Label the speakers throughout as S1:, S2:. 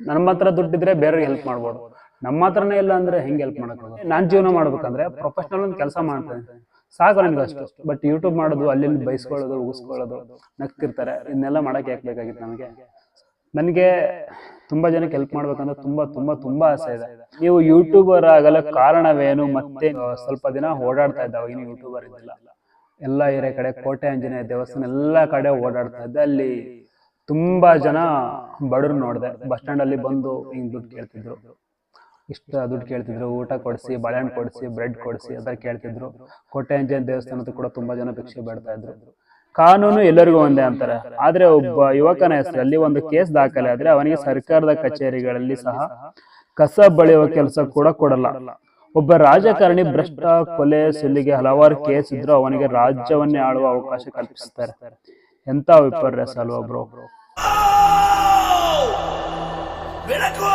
S1: ನಮ್ಮ ಹತ್ರ ದುಡ್ಡಿದ್ರೆ ಬೇರೆಯವ್ರಿಗೆ ಹೆಲ್ಪ್ ಮಾಡ್ಬೋದು. ನಮ್ಮ ಹತ್ರನೇ ಇಲ್ಲ ಅಂದ್ರೆ ಹೆಂಗೆ ಹೆಲ್ಪ್ ಮಾಡೋದು ನಾನು ಜೀವನ ಮಾಡ್ಬೇಕಂದ್ರೆ ಪ್ರೊಫೆಷನಲ್ ಒಂದು ಕೆಲಸ ಮಾಡ್ತೇನೆ. ಸಾಕು ನನಗೆ ಅಷ್ಟು. ಬಟ್ ಯೂಟ್ಯೂಬ್ ಮಾಡೋದು ಅಲ್ಲಿ ಬೈಸ್ಕೊಳ್ಳೋದು, ಉಗಿಸ್ಕೊಳ್ಳೋದು ನಗ್ತಿರ್ತಾರೆ ಇದನ್ನೆಲ್ಲ ಮಾಡಕ್ಕೆ ಯಾಕೆ ಬೇಕಾಗಿತ್ತು ನಮಗೆ ನನಗೆ ತುಂಬಾ ಜನಕ್ಕೆ ಹೆಲ್ಪ್ ಮಾಡ್ಬೇಕಂದ್ರೆ ತುಂಬಾ ತುಂಬಾ ತುಂಬಾ ಆಸೆ ಇದೆ. ನೀವು ಯೂಟ್ಯೂಬರ್ ಆಗಲ್ಲ ಕಾರಣವೇನು? ಮತ್ತೆ ಸ್ವಲ್ಪ ದಿನ ಓಡಾಡ್ತಾ ಇದ್ದ, ಅವಾಗಿನ ಯೂಟ್ಯೂಬರ್ ಇದ್ದಿಲ್ಲ. ಎಲ್ಲ ಏರಿಯಾ ಕಡೆ ಕೋಟೆ, ಆಂಜನೇಯ ದೇವಸ್ಥಾನ, ಎಲ್ಲ ಕಡೆ ಓಡಾಡ್ತಾ ಇದ್ದೆ. ಅಲ್ಲಿ ತುಂಬಾ ಜನ ಬಡವ್ರು ನೋಡಿದೆ. ಬಸ್ ಸ್ಟ್ಯಾಂಡಲ್ಲಿ ಬಂದು ಹಿಂಗ್ ದುಡ್ಡು ಕೇಳ್ತಿದ್ರು. ಇಷ್ಟ ದುಡ್ಡು ಕೇಳ್ತಿದ್ರು ಊಟ ಕೊಡಿಸಿ ಬಾಳೆಹಣ್ಣು ಕೊಡಿಸಿ ಬ್ರೆಡ್ ಕೊಡಿಸಿ ಅದರ ಕೇಳ್ತಿದ್ರು. ಕೋಟೆ ಅಂಜನ ದೇವಸ್ಥಾನದ ಕೂಡ ತುಂಬಾ ಜನ ಭಿಕ್ಷೆ ಬೇಡ್ತಾ ಇದ್ರು. ಕಾನೂನು ಎಲ್ಲರಿಗೂ ಒಂದೇ ಅಂತಾರೆ. ಆದ್ರೆ ಒಬ್ಬ ಯುವಕನ ಹೆಸರಲ್ಲಿ ಒಂದು ಕೇಸ್ ದಾಖಲೆ ಆದ್ರೆ ಅವನಿಗೆ ಸರ್ಕಾರದ ಕಚೇರಿಗಳಲ್ಲಿ ಸಹ ಕಸ ಬಳಿಯುವ ಕೆಲಸ ಕೂಡ ಕೊಡಲ್ಲ. ಒಬ್ಬ ರಾಜಕಾರಣಿ ಭ್ರಷ್ಟ ಕೊಲೆ ಸುಲಿಗೆ ಹಲವಾರು ಕೇಸ್ ಇದ್ರು ಅವನಿಗೆ ರಾಜ್ಯವನ್ನೇ ಆಳುವ ಅವಕಾಶ ಕಲ್ಪಿಸ್ತಾರೆ. ಎಂತ ವಿಪರ್ಯಾಸ ಅಲ್ವಾ ಬ್ರೋ?
S2: ಬೆಳಕು!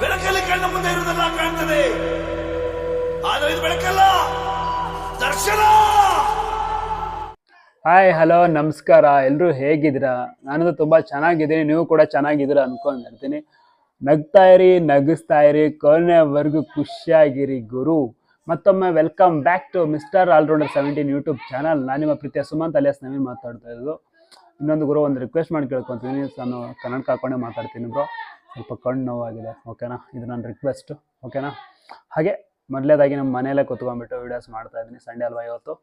S2: ಬೆಳಕಲ್ಲಿ ಕಣ್ಣ ಮುಂದೆ ಇರುವುದೆಲ್ಲ ಕಾಣ್ತದೆ. ಆದರೆ ಇದು ಬೆಳಕಲ್ಲ ದರ್ಶನ!
S1: ಹಾಯ್ ಹಲೋ ನಮಸ್ಕಾರ. ಎಲ್ಲರೂ ಹೇಗಿದ್ದೀರಾ? ನಾನು ತುಂಬಾ ಚೆನ್ನಾಗಿದ್ದೀನಿ. ನೀವು ಕೂಡ ಚೆನ್ನಾಗಿದ್ದೀರಾ ಅನ್ಕೊಂಡಿರ್ತೀನಿ. ನಗ್ತಾ ಇರಿ ನಗಿಸ್ತಾ ಇರಿ. ಕೊನೆವರೆಗೂ ಖುಷಿಯಾಗಿರಿ ಗುರು. ಮತ್ತೊಮ್ಮೆ welcome back to mister allrounder seventeen YouTube channel ನಾನು ನಿಮ್ಮ ಪ್ರೀತಿಯ ಸುಮಂತ್ ಅಲಿಯಾಸ್ ನವೀನ್ ಮಾತಾಡ್ತಾ ಇದ್ದು ಇನ್ನೊಂದು ಗುರು ಒಂದು ರಿಕ್ವೆಸ್ಟ್ ಮಾಡಿ ಕೇಳ್ಕೊತೀನಿ. ನಾನು ಕನ್ನಡ ಹಾಕೊಂಡೇ ಮಾತಾಡ್ತೀನಿ ಬ್ರೋ ಸ್ವಲ್ಪ ಕಣ್ಣು ನೋವಾಗಿದೆ ಓಕೆನಾ ಇದು ನನ್ನ ರಿಕ್ವೆಸ್ಟ್ ಓಕೆನಾ ಹಾಗೆ ಮೊದಲೇದಾಗಿ ನಮ್ಮ ಮನೆಯಲ್ಲೇ ಕೂತ್ಕೊಂಡ್ಬಿಟ್ಟು ವೀಡಿಯೋಸ್ ಮಾಡ್ತಾ ಇದ್ದೀನಿ ಸಂಡೇ ಅಲ್ವಾ ಇವತ್ತು.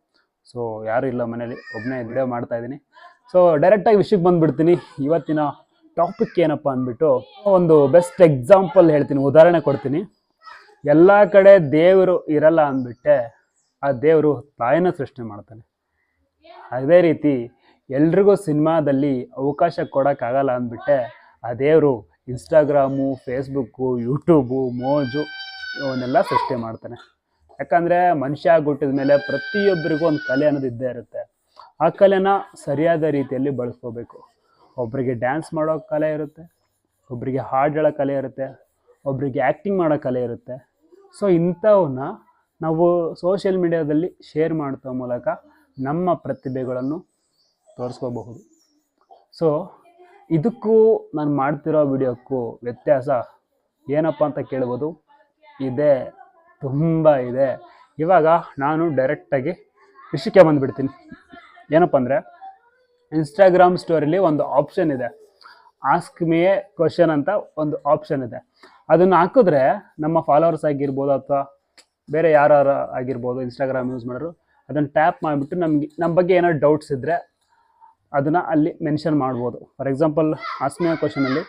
S1: ಸೊ ಯಾರು ಇಲ್ಲ ಮನೇಲಿ ಒಬ್ಬನೇ ವಿಡಿಯೋ ಮಾಡ್ತಾ ಇದ್ದೀನಿ. ಸೊ ಡೈರೆಕ್ಟಾಗಿ ವಿಷಯಕ್ಕೆ ಬಂದುಬಿಡ್ತೀನಿ. ಇವತ್ತಿನ ಟಾಪಿಕ್ ಏನಪ್ಪ ಅಂದ್ಬಿಟ್ಟು, ಒಂದು ಬೆಸ್ಟ್ ಎಕ್ಸಾಂಪಲ್ ಹೇಳ್ತೀನಿ, ಉದಾಹರಣೆ ಕೊಡ್ತೀನಿ. ಎಲ್ಲ ಕಡೆ ದೇವರು ಇರಲ್ಲ ಅಂದ್ಬಿಟ್ಟೆ ಆ ದೇವರು ತಾಯಿನ ಸೃಷ್ಟಿ ಮಾಡ್ತಾನೆ. ಅದೇ ರೀತಿ ಎಲ್ರಿಗೂ ಸಿನಿಮಾದಲ್ಲಿ ಅವಕಾಶ ಕೊಡೋಕ್ಕಾಗಲ್ಲ ಅಂದ್ಬಿಟ್ಟೆ ಆ ದೇವರು ಇನ್ಸ್ಟಾಗ್ರಾಮು ಫೇಸ್ಬುಕ್ಕು ಯೂಟ್ಯೂಬು ಮೋಜು ಇವನ್ನೆಲ್ಲ ಸೃಷ್ಟಿ ಮಾಡ್ತಾನೆ. ಯಾಕಂದರೆ ಮನುಷ್ಯ ಹುಟ್ಟಿದ ಮೇಲೆ ಪ್ರತಿಯೊಬ್ಬರಿಗೂ ಒಂದು ಕಲೆ ಅನ್ನೋದು ಇದ್ದೇ ಇರುತ್ತೆ. ಆ ಕಲೆನ ಸರಿಯಾದ ರೀತಿಯಲ್ಲಿ ಬಳಸ್ಕೋಬೇಕು. ಒಬ್ಬರಿಗೆ ಡ್ಯಾನ್ಸ್ ಮಾಡೋ ಕಲೆ ಇರುತ್ತೆ ಒಬ್ಬರಿಗೆ ಹಾಡು ಹೇಳೋ ಕಲೆ ಇರುತ್ತೆ ಒಬ್ಬರಿಗೆ ಆ್ಯಕ್ಟಿಂಗ್ ಮಾಡೋ ಕಲೆ ಇರುತ್ತೆ. ಸೊ ಇಂಥವನ್ನ ನಾವು ಸೋಷಿಯಲ್ ಮೀಡಿಯಾದಲ್ಲಿ ಶೇರ್ ಮಾಡ್ತೋ ಮೂಲಕ ನಮ್ಮ ಪ್ರತಿಭೆಗಳನ್ನು ತೋರಿಸ್ಕೋಬಹುದು. ಸೊ ಇದಕ್ಕೂ ನಾನು ಮಾಡ್ತಿರೋ ವಿಡಿಯೋಕ್ಕೂ ವ್ಯತ್ಯಾಸ ಏನಪ್ಪ ಅಂತ ಕೇಳ್ಬೋದು. ಇದೆ, ತುಂಬ ಇದೆ. ಇವಾಗ ನಾನು ಡೈರೆಕ್ಟಾಗಿ ವಿಷಯಕ್ಕೆ ಬಂದುಬಿಡ್ತೀನಿ. ಏನಪ್ಪ ಅಂದರೆ ಇನ್ಸ್ಟಾಗ್ರಾಮ್ ಸ್ಟೋರಿಲಿ ಒಂದು ಆಪ್ಷನ್ ಇದೆ. ಆಸ್ಕ್ ಮೇ ಕ್ವಶನ್ ಅಂತ ಒಂದು ಆಪ್ಷನ್ ಇದೆ. ಅದನ್ನು ಹಾಕಿದ್ರೆ ನಮ್ಮ ಫಾಲೋವರ್ಸ್ ಆಗಿರ್ಬೋದು ಅಥವಾ ಬೇರೆ ಯಾರು ಆಗಿರ್ಬೋದು ಇನ್ಸ್ಟಾಗ್ರಾಮ್ ಯೂಸ್ ಮಾಡೋರು ಅದನ್ನು ಟ್ಯಾಪ್ ಮಾಡಿಬಿಟ್ಟು ನಮಗೆ ನಮ್ಮ ಬಗ್ಗೆ ಏನಾದ್ರು ಡೌಟ್ಸ್ ಇದ್ದರೆ ಅದನ್ನು ಅಲ್ಲಿ ಮೆನ್ಷನ್ ಮಾಡ್ಬೋದು. For example ask me a ಕ್ವಶನಲ್ಲಿ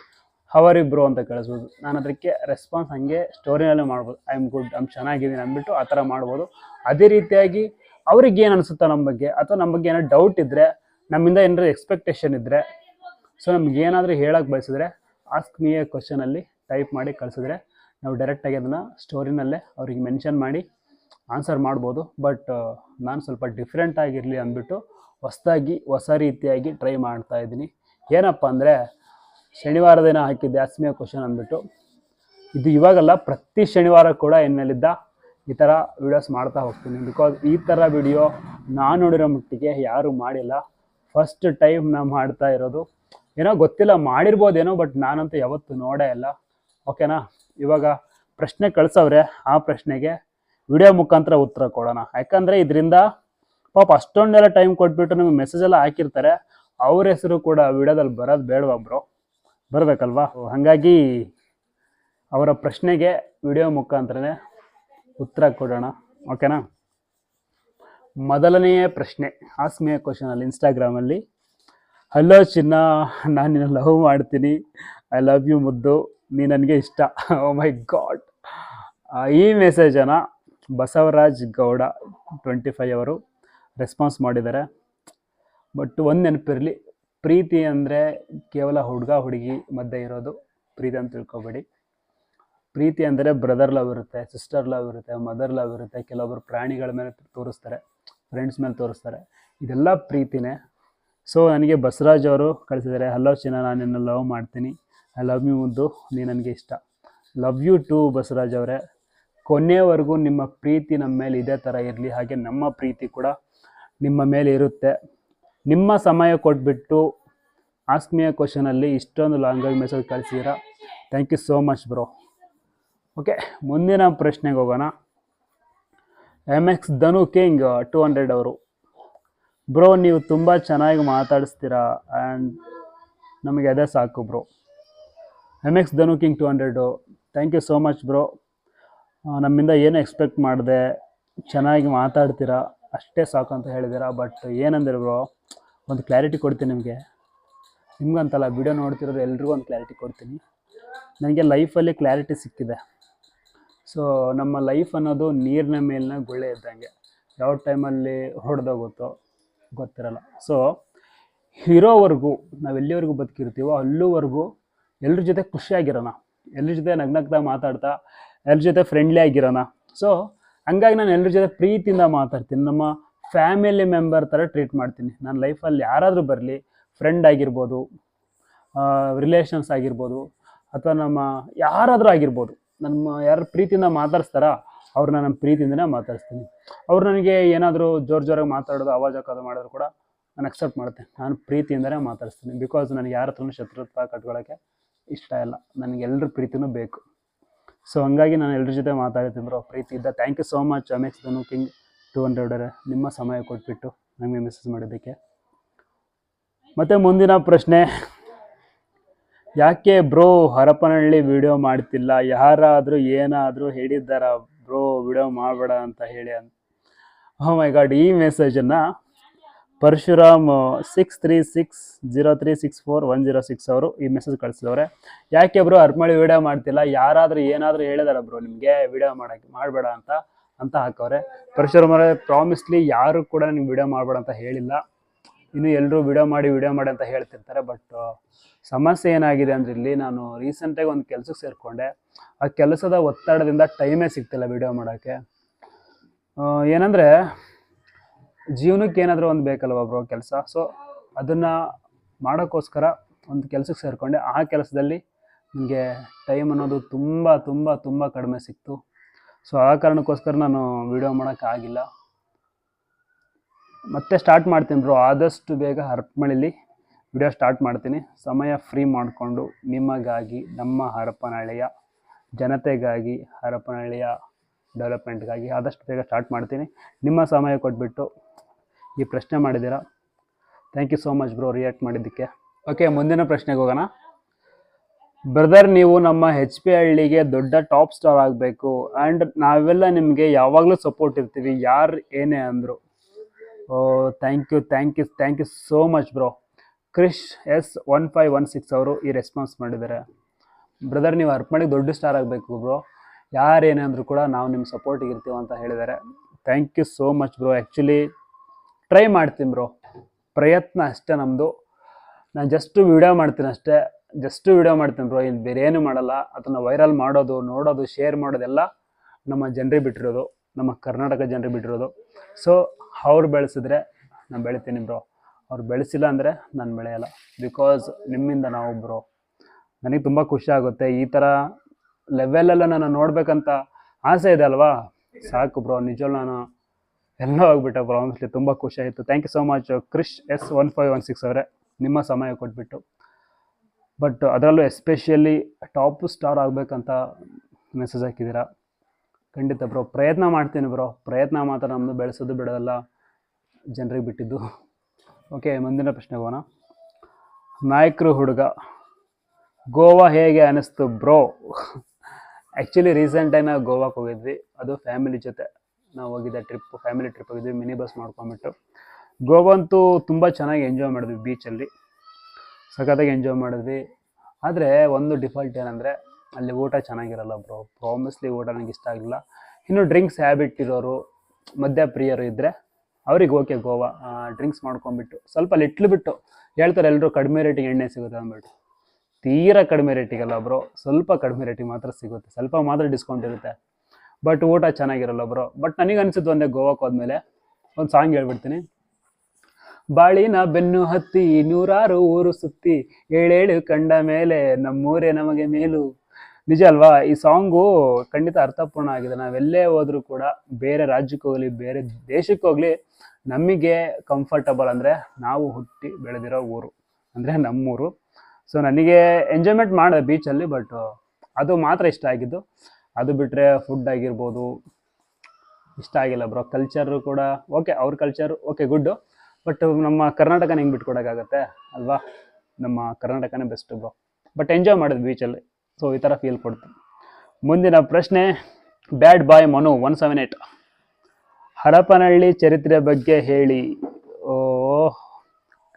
S1: ಹವರ್ ಇಬ್ರು ಅಂತ ಕಳಿಸ್ಬೋದು. ನಾನು ಅದಕ್ಕೆ ರೆಸ್ಪಾನ್ಸ್ ಹಂಗೆ ಸ್ಟೋರಿನಲ್ಲೇ ಮಾಡ್ಬೋದು. ಐ ಆಮ್ ಗುಡ್ ಐಮ್ ಚೆನ್ನಾಗಿದ್ದೀನಿ ಅಂದ್ಬಿಟ್ಟು ಆ ಥರ ಮಾಡ್ಬೋದು. ಅದೇ ರೀತಿಯಾಗಿ ಅವ್ರಿಗೆ ಏನು ಅನಿಸುತ್ತೋ ನಮ್ಮ ಬಗ್ಗೆ, ಅಥವಾ ನಮ್ಮ ಬಗ್ಗೆ ಏನಾದ್ರು ಡೌಟ್ ಇದ್ದರೆ ನಮ್ಮಿಂದ ಏನಾದ್ರು ಎಕ್ಸ್ಪೆಕ್ಟೇಷನ್ ಇದ್ದರೆ ಸೊ ನಮ್ಗೆ ಏನಾದರೂ ಹೇಳಕ್ಕೆ ಬಯಸಿದ್ರೆ ಆಸ್ಕ್ ಮೀ ಎ ಕ್ವಶನಲ್ಲಿ ಟೈಪ್ ಮಾಡಿ ಕಳಿಸಿದ್ರೆ ನಾವು ಡೈರೆಕ್ಟಾಗಿ ಅದನ್ನು ಸ್ಟೋರಿನಲ್ಲೇ ಅವ್ರಿಗೆ ಮೆನ್ಷನ್ ಮಾಡಿ ಆನ್ಸರ್ ಮಾಡ್ಬೋದು. ಬಟ್ ನಾನು ಸ್ವಲ್ಪ ಡಿಫ್ರೆಂಟ್ ಆಗಿರಲಿ ಅಂದ್ಬಿಟ್ಟು ಹೊಸದಾಗಿ ಹೊಸ ರೀತಿಯಾಗಿ ಟ್ರೈ ಮಾಡ್ತಾ ಇದ್ದೀನಿ. ಏನಪ್ಪ ಅಂದರೆ ಶನಿವಾರ ದಿನ ಹಾಕಿದ್ದೆ ಆಸ್ಮಿಯ ಕ್ವಶನ್ ಅಂದ್ಬಿಟ್ಟು, ಇದು ಇವಾಗಲ್ಲ, ಪ್ರತಿ ಶನಿವಾರ ಕೂಡ ಇನ್ಮೇಲಿದ್ದ ಈ ಥರ ವಿಡಿಯೋಸ್ ಮಾಡ್ತಾ ಹೋಗ್ತೀನಿ. ಬಿಕಾಸ್ ಈ ಥರ ವಿಡಿಯೋ ನಾನು ನೋಡಿರೋ ಮಟ್ಟಿಗೆ ಯಾರೂ ಮಾಡಿಲ್ಲ. ಫಸ್ಟ್ ಟೈಮ್ ನಾನು ಮಾಡ್ತಾ ಇರೋದು. ಏನೋ ಗೊತ್ತಿಲ್ಲ, ಮಾಡಿರ್ಬೋದೇನೋ ಬಟ್ ನಾನಂತೂ ಯಾವತ್ತೂ ನೋಡೇ ಇಲ್ಲ. ಓಕೆನಾ? ಇವಾಗ ಪ್ರಶ್ನೆ ಕಳಿಸವ್ರೆ, ಆ ಪ್ರಶ್ನೆಗೆ ವಿಡಿಯೋ ಮುಖಾಂತರ ಉತ್ತರ ಕೊಡೋಣ. ಯಾಕಂದರೆ ಇದರಿಂದ ಪಾಪ ಅಷ್ಟೊಂದೆಲ್ಲ ಟೈಮ್ ಕೊಟ್ಬಿಟ್ಟು ನಮಗೆ ಮೆಸೇಜ್ ಎಲ್ಲ ಹಾಕಿರ್ತಾರೆ. ಅವ್ರ ಹೆಸರು ಕೂಡ ವಿಡಿಯೋದಲ್ಲಿ ಬರೋದು ಬೇಡವಾ ಬ್ರೋ ಬರಬೇಕಲ್ವಾ? ಹಾಗಾಗಿ ಅವರ ಪ್ರಶ್ನೆಗೆ ವಿಡಿಯೋ ಮುಖಾಂತರನೇ ಉತ್ತರ ಕೊಡೋಣ. ಓಕೆನಾ? ಮೊದಲನೆಯ ಪ್ರಶ್ನೆ ಆಸ್ಮಿಯ ಕ್ವಶನಲ್ಲಿ ಇನ್ಸ್ಟಾಗ್ರಾಮಲ್ಲಿ ಹಲೋ ಚಿನ್ನ ನಾನು ನಿನ್ನ ಲವ್ ಮಾಡ್ತೀನಿ. ಐ ಲವ್ ಯು ಮುದ್ದು. ನೀ ನನಗೆ ಇಷ್ಟ. ಓ ಮೈ ಗಾಡ್ ಈ ಮೆಸೇಜನ್ನು ಬಸವರಾಜ್ ಗೌಡ ಟ್ವೆಂಟಿ ಫೈವ್ ಅವರು ರೆಸ್ಪಾನ್ಸ್ ಮಾಡಿದ್ದಾರೆ. ಬಟ್ ಒಂದು ನೆನಪಿರಲಿ, ಪ್ರೀತಿ ಅಂದರೆ ಕೇವಲ ಹುಡುಗ ಹುಡುಗಿ ಮಧ್ಯೆ ಇರೋದು. ಪ್ರೀತಿ ಅಂತ ತಿಳ್ಕೊಬೇಡಿ. ಪ್ರೀತಿ ಅಂದರೆ ಬ್ರದರ್ ಲವ್ ಇರುತ್ತೆ ಸಿಸ್ಟರ್ ಲವ್ ಇರುತ್ತೆ ಮದರ್ ಲವ್ ಇರುತ್ತೆ ಕೆಲವೊಬ್ಬರು ಪ್ರಾಣಿಗಳ ಮೇಲೆ ತೋರಿಸ್ತಾರೆ ಫ್ರೆಂಡ್ಸ್ ಮೇಲೆ ತೋರಿಸ್ತಾರೆ. ಇದೆಲ್ಲ ಪ್ರೀತಿನೇ. ಸೊ ನನಗೆ ಬಸವರಾಜ್ ಅವರು ಕಳಿಸಿದ್ದಾರೆ. ಹಲೋ ಚಿನ್ನ, ನಾನು ನಿನ್ನ ಲವ್ ಮಾಡ್ತೀನಿ. ಐ ಲವ್ ಯು ಮುದ್ದು, ನೀ ನನಗೆ ಇಷ್ಟ. ಲವ್ ಯು ಟು ಬಸವರಾಜ್ ಅವರೇ. ಕೊನೆಯವರೆಗೂ ನಿಮ್ಮ ಪ್ರೀತಿ ನಮ್ಮ ಮೇಲೆ ಇದೇ ಥರ ಇರಲಿ, ಹಾಗೆ ನಮ್ಮ ಪ್ರೀತಿ ಕೂಡ ನಿಮ್ಮ ಮೇಲೆ ಇರುತ್ತೆ. ನಿಮ್ಮ ಸಮಯ ಕೊಟ್ಬಿಟ್ಟು ಆಸ್ಮಿಯ ಕ್ವಶನಲ್ಲಿ ಇಷ್ಟೊಂದು language message ಕಳಿಸಿದ್ದೀರಾ? Thank you so much bro okay ಮುಂದಿನ ಪ್ರಶ್ನೆಗೆ ಹೋಗೋಣ. M X Dhanu king two hundred ಅವರು. ಬ್ರೋ ನೀವು ತುಂಬ ಚೆನ್ನಾಗಿ ಮಾತಾಡಿಸ್ತೀರಾ ಆ್ಯಂಡ್ ನಮಗೆ ಅದೇ ಸಾಕು bro M X Dhanu king two hundred thank you so much bro ನಮ್ಮಿಂದ ಏನು ಎಕ್ಸ್ಪೆಕ್ಟ್ ಮಾಡಿದೆ? ಚೆನ್ನಾಗಿ ಮಾತಾಡ್ತೀರಾ? ಅಷ್ಟೇ ಸಾಕು ಅಂತ ಹೇಳಿದ್ದೀರಾ ಬಟ್ ಏನಂದ್ರೆ ಬ್ರೋ ಒಂದು ಕ್ಲಾರಿಟಿ ಕೊಡ್ತೀನಿ ನಿಮಗೆ. ನಿಮ್ಗಂತಲ್ಲ ವಿಡಿಯೋ ನೋಡ್ತಿರೋದು ಎಲ್ರಿಗೂ ಒಂದು ಕ್ಲಾರಿಟಿ ಕೊಡ್ತೀನಿ. ನನಗೆ ಲೈಫಲ್ಲಿ ಕ್ಲಾರಿಟಿ ಸಿಕ್ಕಿದೆ. ಸೊ ನಮ್ಮ ಲೈಫ್ ಅನ್ನೋದು ನೀರಿನ ಮೇಲಿನ ಗುಳ್ಳೆ ಇದ್ದಂಗೆ. ಯಾವ ಟೈಮಲ್ಲಿ ಹೊಡೆದೋಗುತ್ತೋ ಗೊತ್ತಿರಲ್ಲ. ಸೊ ಇರೋವರೆಗೂ, ನಾವು ಎಲ್ಲಿವರೆಗೂ ಬದುಕಿರ್ತೀವೋ, ಅಲ್ಲಿವರೆಗೂ ಎಲ್ರ ಜೊತೆ ಖುಷಿಯಾಗಿರೋಣ, ಎಲ್ರ ಜೊತೆ ನಗ್ನಗ್ತಾ ಮಾತಾಡ್ತಾ, ಎಲ್ರ ಜೊತೆ ಫ್ರೆಂಡ್ಲಿ ಆಗಿರೋಣ. ಸೊ ಹಂಗಾಗಿ ನಾನು ಎಲ್ರ ಜೊತೆ ಪ್ರೀತಿಯಿಂದ ಮಾತಾಡ್ತೀನಿ, ನಮ್ಮ ಫ್ಯಾಮಿಲಿ ಮೆಂಬರ್ ಥರ ಟ್ರೀಟ್ ಮಾಡ್ತೀನಿ. ನನ್ನ ಲೈಫಲ್ಲಿ ಯಾರಾದರೂ ಬರಲಿ ಫ್ರೆಂಡ್ ಆಗಿರ್ಬೋದು ರಿಲೇಷನ್ಸ್ ಆಗಿರ್ಬೋದು, ಅಥವಾ ನಮ್ಮ ಯಾರಾದರೂ ಆಗಿರ್ಬೋದು, ನಮ್ಮ ಯಾರು ಪ್ರೀತಿಯಿಂದ ಮಾತಾಡಿಸ್ತಾರ ಅವ್ರನ್ನ ನಾನು ಪ್ರೀತಿಯಿಂದನೇ ಮಾತಾಡಿಸ್ತೀನಿ. ಅವ್ರು ನನಗೆ ಏನಾದರೂ ಜೋರು ಜೋರಾಗಿ ಮಾತಾಡೋದು, ಆವಾಜ್ ಹಾಕೋದು ಮಾಡಿದ್ರು ಕೂಡ ನಾನು ಅಕ್ಸೆಪ್ಟ್ ಮಾಡ್ತೇನೆ. ನಾನು ಪ್ರೀತಿಯಿಂದನೇ ಮಾತಾಡಿಸ್ತೀನಿ ಬಿಕಾಸ್ ನನಗೆ ಯಾರ ಹತ್ರನೂ ಶತ್ರುತ್ವ ಕಟ್ಕೊಳ್ಳೋಕ್ಕೆ ಇಷ್ಟ ಇಲ್ಲ. ನನಗೆ ಎಲ್ಲರ ಪ್ರೀತಿನೂ ಬೇಕು. ಸೊ ಹಂಗಾಗಿ ನಾನು ಎಲ್ಲರ ಜೊತೆ ಮಾತಾಡ್ತೀನಿ ಬ್ರೋ ಪ್ರೀತಿ ಇದ್ದ. Thank you so much M X Dhanu king two hundred ನಿಮ್ಮ ಸಮಯ ಕೊಟ್ಬಿಟ್ಟು ನಮಗೆ ಮೆಸೇಜ್ ಮಾಡಿದ್ದಕ್ಕೆ. ಮತ್ತು ಮುಂದಿನ ಪ್ರಶ್ನೆ. ಯಾಕೆ ಬ್ರೋ ಹರಪನಹಳ್ಳಿ ವಿಡಿಯೋ ಮಾಡ್ತಿಲ್ಲ? ಯಾರಾದರೂ ಏನಾದರೂ ಹೇಳಿದ್ದಾರಾ ಬ್ರೋ ವಿಡಿಯೋ ಮಾಡಬೇಡ ಅಂತ ಹೇಳಿ ಅಂತ. ಮೈ ಗಾಡ್ ಈ ಮೆಸೇಜನ್ನು Parashuram six three six zero three six four one zero six ಅವರು ಈ ಮೆಸೇಜ್ ಕಳಿಸಿದವ್ರೆ. ಯಾಕೆ ಬ್ರೋ ಅರ್ಮಳಿ ವಿಡಿಯೋ ಮಾಡ್ತಿಲ್ಲ? ಯಾರಾದರೂ ಏನಾದರೂ ಹೇಳಿದಾರ ಬ್ರೋ ನಿಮಗೆ ವಿಡಿಯೋ ಮಾಡೋಕ್ಕೆ ಮಾಡಬೇಡ ಅಂತ ಅಂತ ಹಾಕವ್ರೆ. ಪರಶುರಾಮ್ ಅವರೇ ಪ್ರಾಮಿಸ್ಲಿ ಯಾರು ಕೂಡ ನಿಮ್ಗೆ ವಿಡಿಯೋ ಮಾಡಬೇಡ ಅಂತ ಹೇಳಿಲ್ಲ. ಇನ್ನು ಎಲ್ಲರೂ ವಿಡಿಯೋ ಮಾಡಿ ವಿಡಿಯೋ ಮಾಡಿ ಅಂತ ಹೇಳ್ತಿರ್ತಾರೆ. ಬಟ್ ಸಮಸ್ಯೆ ಏನಾಗಿದೆ ಅಂದ್ರೆ ಇಲ್ಲಿ ನಾನು ರೀಸೆಂಟಾಗಿ ಒಂದು ಕೆಲಸಕ್ಕೆ ಸೇರಿಕೊಂಡೆ. ಆ ಕೆಲಸದ ಒತ್ತಡದಿಂದ ಟೈಮೇ ಸಿಗ್ತಿಲ್ಲ ವಿಡಿಯೋ ಮಾಡೋಕ್ಕೆ. ಏನಂದರೆ ಜೀವನಕ್ಕೆ ಏನಾದರೂ ಒಂದು ಬೇಕಲ್ವ ಬ್ರೋ ಕೆಲಸ? ಸೊ ಅದನ್ನು ಮಾಡೋಕ್ಕೋಸ್ಕರ ಒಂದು ಕೆಲಸಕ್ಕೆ ಸೇರಿಕೊಂಡೆ. ಆ ಕೆಲಸದಲ್ಲಿ ನನಗೆ ಟೈಮ್ ಅನ್ನೋದು ತುಂಬ ತುಂಬ ತುಂಬ ಕಡಿಮೆ ಸಿಕ್ತು. ಸೊ ಆ ಕಾರಣಕ್ಕೋಸ್ಕರ ನಾನು ವಿಡಿಯೋ ಮಾಡೋಕ್ಕಾಗಿಲ್ಲ ಮತ್ತೆ ಸ್ಟಾರ್ಟ್ ಮಾಡ್ತೀನಿ ಬ್ರೋ ಆದಷ್ಟು ಬೇಗ ಹರಪನಹಳ್ಳಿಲಿ ವಿಡಿಯೋ ಸ್ಟಾರ್ಟ್ ಮಾಡ್ತೀನಿ. ಸಮಯ ಫ್ರೀ ಮಾಡಿಕೊಂಡು ನಿಮಗಾಗಿ, ನಮ್ಮ ಹರಪನಹಳ್ಳಿಯ ಜನತೆಗಾಗಿ, ಹರಪನಹಳ್ಳಿಯ ಡೆವಲಪ್ಮೆಂಟ್ಗಾಗಿ ಆದಷ್ಟು ಬೇಗ ಸ್ಟಾರ್ಟ್ ಮಾಡ್ತೀನಿ. ನಿಮ್ಮ ಸಮಯ ಕೊಟ್ಬಿಟ್ಟು ಈ ಪ್ರಶ್ನೆ ಮಾಡಿದ್ದೀರಾ? Thank you so much bro react ಮಾಡಿದ್ದಕ್ಕೆ. ಓಕೆ ಮುಂದಿನ ಪ್ರಶ್ನೆಗೆ ಹೋಗೋಣ. ಬ್ರದರ್ ನೀವು ನಮ್ಮ ಹೆಚ್ ಪಿ ಹಳ್ಳಿಗೆ ದೊಡ್ಡ ಟಾಪ್ ಸ್ಟಾರ್ ಆಗಬೇಕು ಆ್ಯಂಡ್ ನಾವೆಲ್ಲ ನಿಮಗೆ ಯಾವಾಗಲೂ ಸಪೋರ್ಟ್ ಇರ್ತೀವಿ. ಯಾರು, ಏನೇ ಅಂದರು. ಓ thank you thank you thank you so much bro Krish S one five one six ಅವರು ಈ ರೆಸ್ಪಾನ್ಸ್ ಮಾಡಿದ್ದಾರೆ. ಬ್ರದರ್ ನೀವು ಅರ್ಪಣೆಗೆ ದೊಡ್ಡ ಸ್ಟಾರ್ ಆಗಬೇಕು ಬ್ರೋ ಯಾರೇನೇ ಅಂದರೂ ಕೂಡ ನಾವು ನಿಮ್ಮ ಸಪೋರ್ಟಿಗೆ ಇರ್ತೀವಿ ಅಂತ ಹೇಳಿದ್ದಾರೆ. Thank you so much bro actually try ಮಾಡ್ತೀನಿ ಬ್ರೋ ಪ್ರಯತ್ನ ಅಷ್ಟೇ ನಮ್ಮದು ನಾನು ಜಸ್ಟು ವಿಡಿಯೋ ಮಾಡ್ತೀನಿ ಅಷ್ಟೇ. ಜಸ್ಟು ವಿಡಿಯೋ ಮಾಡ್ತೀನಿ ಬ್ರೋ ಇನ್ನು ಬೇರೆ ಏನು ಮಾಡಲ್ಲ. ಅದನ್ನು ವೈರಲ್ ಮಾಡೋದು, ನೋಡೋದು ಶೇರ್ ಮಾಡೋದೆಲ್ಲ ನಮ್ಮ ಜನರಿಗೆ ಬಿಟ್ಟಿರೋದು. ನಮ್ಮ ಕರ್ನಾಟಕ ಜನರಿಗೆ ಬಿಟ್ಟಿರೋದು. ಸೊ ಅವ್ರು ಬೆಳೆಸಿದ್ರೆ ನಾನು ಬೆಳಿತೀನಿ ಬ್ರೋ ಅವ್ರು ಬೆಳೆಸಿಲ್ಲ ಅಂದರೆ ನಾನು ಬೆಳೆಯಲ್ಲ. ಬಿಕಾಸ್ ನಿಮ್ಮಿಂದ ನಾವು ಬ್ರೋ ನನಗೆ ತುಂಬ ಖುಷಿ ಆಗುತ್ತೆ. ಈ ಥರ ಲೆವೆಲೆಲ್ಲ ನಾನು ನೋಡಬೇಕಂತ ಆಸೆ ಇದೆ ಅಲ್ವಾ? ಸಾಕು ಬ್ರೋ ನಿಜವೂ ನಾನು ಎಲ್ಲ ಹೋಗ್ಬಿಟ್ಟೆ ಬ್ರೋ ಆನ್ಸ್ಲಿ ತುಂಬ ಖುಷಿ ಆಯಿತು. Thank you so much Krish S one five one six ಅವರೇ. ನಿಮ್ಮ ಸಮಯ ಕೊಟ್ಬಿಟ್ಟು. ಬಟ್ ಅದರಲ್ಲೂ ಎಸ್ಪೆಷಲಿ ಟಾಪ್ ಸ್ಟಾರ್ ಆಗಬೇಕಂತ ಮೆಸೇಜ್ ಹಾಕಿದ್ದೀರಾ? ಖಂಡಿತ ಬ್ರೋ ಪ್ರಯತ್ನ ಮಾಡ್ತೀನಿ ಬ್ರೋ ಪ್ರಯತ್ನ ಮಾತ್ರ ನಮ್ಮದು ಬೆಳೆಸೋದು ಬಿಡೋದಲ್ಲ. ಜನರಿಗೆ ಬಿಟ್ಟಿದ್ದು. ಓಕೆ ಮುಂದಿನ ಪ್ರಶ್ನೆ ಹೋಗೋಣ ನಾಯಕರು ಹುಡುಗ. ಗೋವಾ ಹೇಗೆ ಅನಿಸ್ತು ಬ್ರೋ ಆ್ಯಕ್ಚುಲಿ ರೀಸೆಂಟಾಗಿ ನಾವು ಗೋವಾಕ್ಕೆ ಹೋಗಿದ್ವಿ. ಅದು ಫ್ಯಾಮಿಲಿ ಜೊತೆ. ನಾವು ಹೋಗಿದ್ದೆ ಟ್ರಿಪ್ ಫ್ಯಾಮಿಲಿ ಟ್ರಿಪ್ ಹೋಗಿದ್ವಿ ಮಿನಿ ಬಸ್ ಮಾಡ್ಕೊಂಬಿಟ್ಟು ಗೋವಾ ಅಂತೂ ತುಂಬ ಚೆನ್ನಾಗಿ ಎಂಜಾಯ್ ಮಾಡಿದ್ವಿ ಬೀಚಲ್ಲಿ ಸಖತ್ತಾಗಿ ಎಂಜಾಯ್ ಮಾಡಿದ್ವಿ. ಆದರೆ ಒಂದು ಡಿಫಾಲ್ಟ್ ಏನಂದರೆ, ಅಲ್ಲಿ ಊಟ ಚೆನ್ನಾಗಿರಲ್ಲ ಬ್ರೋ ಪ್ರಾಮಿಸ್ಲಿ ಊಟ ನನಗೆ ಇಷ್ಟ ಆಗಲಿಲ್ಲ. ಇನ್ನು ಡ್ರಿಂಕ್ಸ್ ಹ್ಯಾಬಿಟ್ ಇರೋರು ಮದ್ಯ ಪ್ರಿಯರು ಇದ್ದರೆ ಅವ್ರಿಗೆ ಓಕೆ ಗೋವಾ. ಡ್ರಿಂಕ್ಸ್ ಮಾಡ್ಕೊಂಬಿಟ್ಟು ಸ್ವಲ್ಪ ಲಿಟ್ಲು ಬಿಟ್ಟು ಹೇಳ್ತಾರೆ ಎಲ್ಲರೂ ಕಡಿಮೆ ರೇಟಿಗೆ ಎಣ್ಣೆ ಸಿಗುತ್ತೆ ಅಂದ್ಬಿಟ್ಟು. ತೀರಾ ಕಡಿಮೆ ರೇಟಿಗೆಲ್ಲ ಬ್ರೋ ಸ್ವಲ್ಪ ಕಡಿಮೆ ರೇಟಿಗೆ ಮಾತ್ರ ಸಿಗುತ್ತೆ. ಸ್ವಲ್ಪ ಮಾತ್ರ ಡಿಸ್ಕೌಂಟ್ ಇರುತ್ತೆ. ಬಟ್ ಊಟ ಚೆನ್ನಾಗಿರಲ್ಲ ಬ್ರೋ ಬಟ್ ನನಗೆ ಅನಿಸಿದ್ದು ಒಂದೇ ಗೋವಾಕ್ಕೆ ಹೋದ್ಮೇಲೆ. ಒಂದು ಸಾಂಗ್ ಹೇಳ್ಬಿಡ್ತೀನಿ. ಬಾಳಿನ ಬೆನ್ನು ಹತ್ತಿ ನೂರಾರು ಊರು ಸುತ್ತಿ ಏಳೇಳು ಕಂಡ ಮೇಲೆ ನಮ್ಮೂರೇ ನಮಗೆ ಮೇಲು. ನಿಜ ಅಲ್ವಾ? ಈ ಸಾಂಗು ಖಂಡಿತ ಅರ್ಥಪೂರ್ಣ ಆಗಿದೆ. ನಾವೆಲ್ಲೇ ಹೋದ್ರೂ ಕೂಡ ಬೇರೆ ರಾಜ್ಯಕ್ಕೆ ಹೋಗಲಿ, ಬೇರೆ ದೇಶಕ್ಕೆ ಹೋಗಲಿ, ನಮಗೆ ಕಂಫರ್ಟಬಲ್ ಅಂದರೆ ನಾವು ಹುಟ್ಟಿ ಬೆಳೆದಿರೋ ಊರು. ಅಂದರೆ ನಮ್ಮೂರು. ಸೊ ನನಗೆ ಎಂಜಾಯ್ಮೆಂಟ್ ಮಾಡಿದೆ ಬೀಚಲ್ಲಿ ಬಟ್ ಅದು ಮಾತ್ರ ಇಷ್ಟ ಆಗಿದ್ದು. ಅದು ಬಿಟ್ಟರೆ ಫುಡ್ ಆಗಿರ್ಬೋದು. ಇಷ್ಟ ಆಗಿಲ್ಲ ಬ್ರೋ ಕಲ್ಚರು ಕೂಡ ಓಕೆ ಅವ್ರ ಕಲ್ಚರ್ ಓಕೆ ಗುಡ್ಡು ಬಟ್ ನಮ್ಮ ಕರ್ನಾಟಕನ ಹೆಂಗೆ ಬಿಟ್ಕೊಡೋಕ್ಕಾಗತ್ತೆ ಅಲ್ವಾ? ನಮ್ಮ ಕರ್ನಾಟಕನೇ ಬೆಸ್ಟ್ ಬ್ರೋ ಬಟ್ ಎಂಜಾಯ್ ಮಾಡಿದ್ವಿ ಬೀಚಲ್ಲಿ ಸೊ ಈ ಥರ ಫೀಲ್ ಕೊಡ್ತು ಮುಂದಿನ ಪ್ರಶ್ನೆ bad boy Manu one seven eight Harapanahalli ಚರಿತ್ರೆ ಬಗ್ಗೆ ಹೇಳಿ. ಓ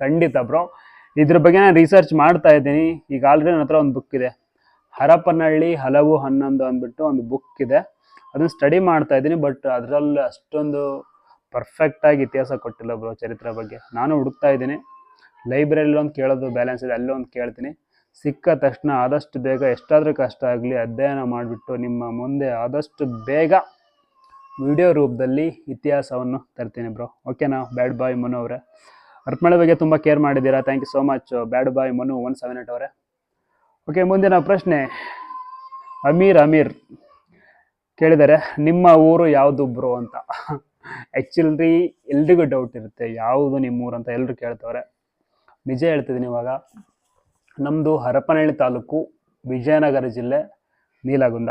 S1: ಖಂಡಿತ ಬ್ರೋ ಇದ್ರ ಬಗ್ಗೆ ನಾನು ರಿಸರ್ಚ್ ಮಾಡ್ತಾ ಇದ್ದೀನಿ. ಈಗ ಆಲ್ರೆಡಿ ನನ್ನ ಹತ್ರ ಒಂದು ಬುಕ್ ಇದೆ. ಹರಪನಹಳ್ಳಿ ಹಲವು ಹನ್ನೊಂದು ಅಂದ್ಬಿಟ್ಟು ಒಂದು ಬುಕ್ ಇದೆ. ಅದನ್ನ ಸ್ಟಡಿ ಮಾಡ್ತಾ ಇದ್ದೀನಿ ಬಟ್ ಅದರಲ್ಲಿ ಅಷ್ಟೊಂದು ಪರ್ಫೆಕ್ಟಾಗಿ ಇತಿಹಾಸ ಕೊಟ್ಟಿಲ್ಲ ಬ್ರೋ ಚರಿತ್ರೆ ಬಗ್ಗೆ. ನಾನು ಹುಡುಕ್ತಾ ಇದ್ದೀನಿ. ಲೈಬ್ರರಿಲಿ ಒಂದು ಕೇಳೋದು ಬ್ಯಾಲೆನ್ಸ್ ಇದೆ, ಅಲ್ಲೊಂದು ಕೇಳ್ತೀನಿ. ಸಿಕ್ಕ ತಕ್ಷಣ ಆದಷ್ಟು ಬೇಗ, ಎಷ್ಟಾದರೂ ಕಷ್ಟ ಆಗಲಿ, ಅಧ್ಯಯನ ಮಾಡಿಬಿಟ್ಟು ನಿಮ್ಮ ಮುಂದೆ ಆದಷ್ಟು ಬೇಗ ವಿಡಿಯೋ ರೂಪದಲ್ಲಿ ಇತಿಹಾಸವನ್ನು ತರ್ತೀನಿ ಬ್ರೋ ಓಕೆನಾ ಬ್ಯಾಡ್ ಬಾಯ್ ಮನು ಅವರೇ. ಅರ್ಪಣೆ ಬಗ್ಗೆ ತುಂಬ ಕೇರ್ ಮಾಡಿದ್ದೀರಾ? Thank you so much bad boy Manu one seven eight ಅವರೇ. ಓಕೆ ಮುಂದಿನ ಪ್ರಶ್ನೆ. ಅಮೀರ್ ಅಮೀರ್ ಕೇಳಿದರೆ, ನಿಮ್ಮ ಊರು ಯಾವುದು ಬ್ರೋ ಅಂತ? ಆ್ಯಕ್ಚುಲಿ ಎಲ್ರಿಗೂ ಡೌಟ್ ಇರುತ್ತೆ, ಯಾವುದು ನಿಮ್ಮ ಊರು ಅಂತ ಎಲ್ಲರೂ ಕೇಳ್ತವ್ರೆ. ನಿಜ ಹೇಳ್ತಿದ್ದೀನಿ ಇವಾಗ ನಮ್ಮದು ಹರಪನಹಳ್ಳಿ ತಾಲೂಕು ವಿಜಯನಗರ ಜಿಲ್ಲೆ ನೀಲಗುಂದ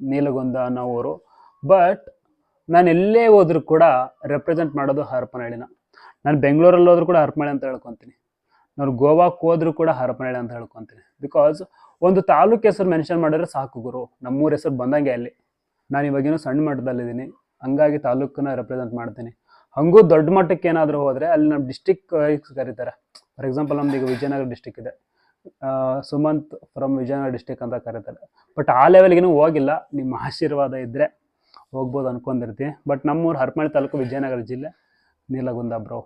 S1: ನೀಲಗುಂದ ಅನ್ನೋ ಊರು. ಬಟ್ ನಾನು ಎಲ್ಲೇ ಹೋದ್ರೂ ಕೂಡ ರೆಪ್ರೆಸೆಂಟ್ ಮಾಡೋದು ಹರಪನಹಳ್ಳಿನ. ನಾನು ಬೆಂಗಳೂರಲ್ಲಿ ಹೋದ್ರೂ ಕೂಡ ಹರಪನಹಳ್ಳಿ ಅಂತ ಹೇಳ್ಕೊತೀನಿ. ನಾನು ಗೋವಾಕ್ಕೆ ಹೋದ್ರೂ ಕೂಡ ಹರಪನಹಳ್ಳಿ ಅಂತ ಹೇಳ್ಕೊತೀನಿ. ಬಿಕಾಸ್ ಒಂದು ತಾಲೂಕು ಹೆಸರು ಮೆನ್ಷನ್ ಮಾಡಿದ್ರೆ ಸಾಕು ಗುರು. ನಮ್ಮೂರ ಹೆಸರು ಬಂದಂಗೆ ಅಲ್ಲಿ. ನಾನು ಇವಾಗಿನೂ ಸಣ್ಣ ಮಟ್ಟದಲ್ಲಿದ್ದೀನಿ. ಹಂಗಾಗಿ ತಾಲೂಕನ್ನ ರೆಪ್ರೆಸೆಂಟ್ ಮಾಡ್ತೀನಿ. ಹಂಗೂ ದೊಡ್ಡ ಮಟ್ಟಕ್ಕೆ ಏನಾದರೂ ಹೋದರೆ ಅಲ್ಲಿ ನಮ್ಮ ಡಿಸ್ಟಿಕ್ ಕರೀತಾರೆ. ಫಾರ್ ಎಕ್ಸಾಂಪಲ್ ನಮ್ದು ಈಗ ವಿಜಯನಗರ ಡಿಸ್ಟಿಕ್ ಇದೆ. ಸುಮಂತ್ ಫ್ರಮ್ ವಿಜಯನಗರ ಡಿಸ್ಟಿಕ್ ಅಂತ ಕರೀತಾರೆ. ಬಟ್ ಆ ಲೆವೆಲ್ಗಿನೂ ಹೋಗಿಲ್ಲ. ನಿಮ್ಮ ಆಶೀರ್ವಾದ ಇದ್ದರೆ ಹೋಗ್ಬೋದು ಅನ್ಕೊಂಡಿರ್ತೀನಿ. ಬಟ್ ನಮ್ಮೂರು ಹರಪನಹಳ್ಳಿ ತಾಲೂಕು ವಿಜಯನಗರ ಜಿಲ್ಲೆ. Nilagunda bro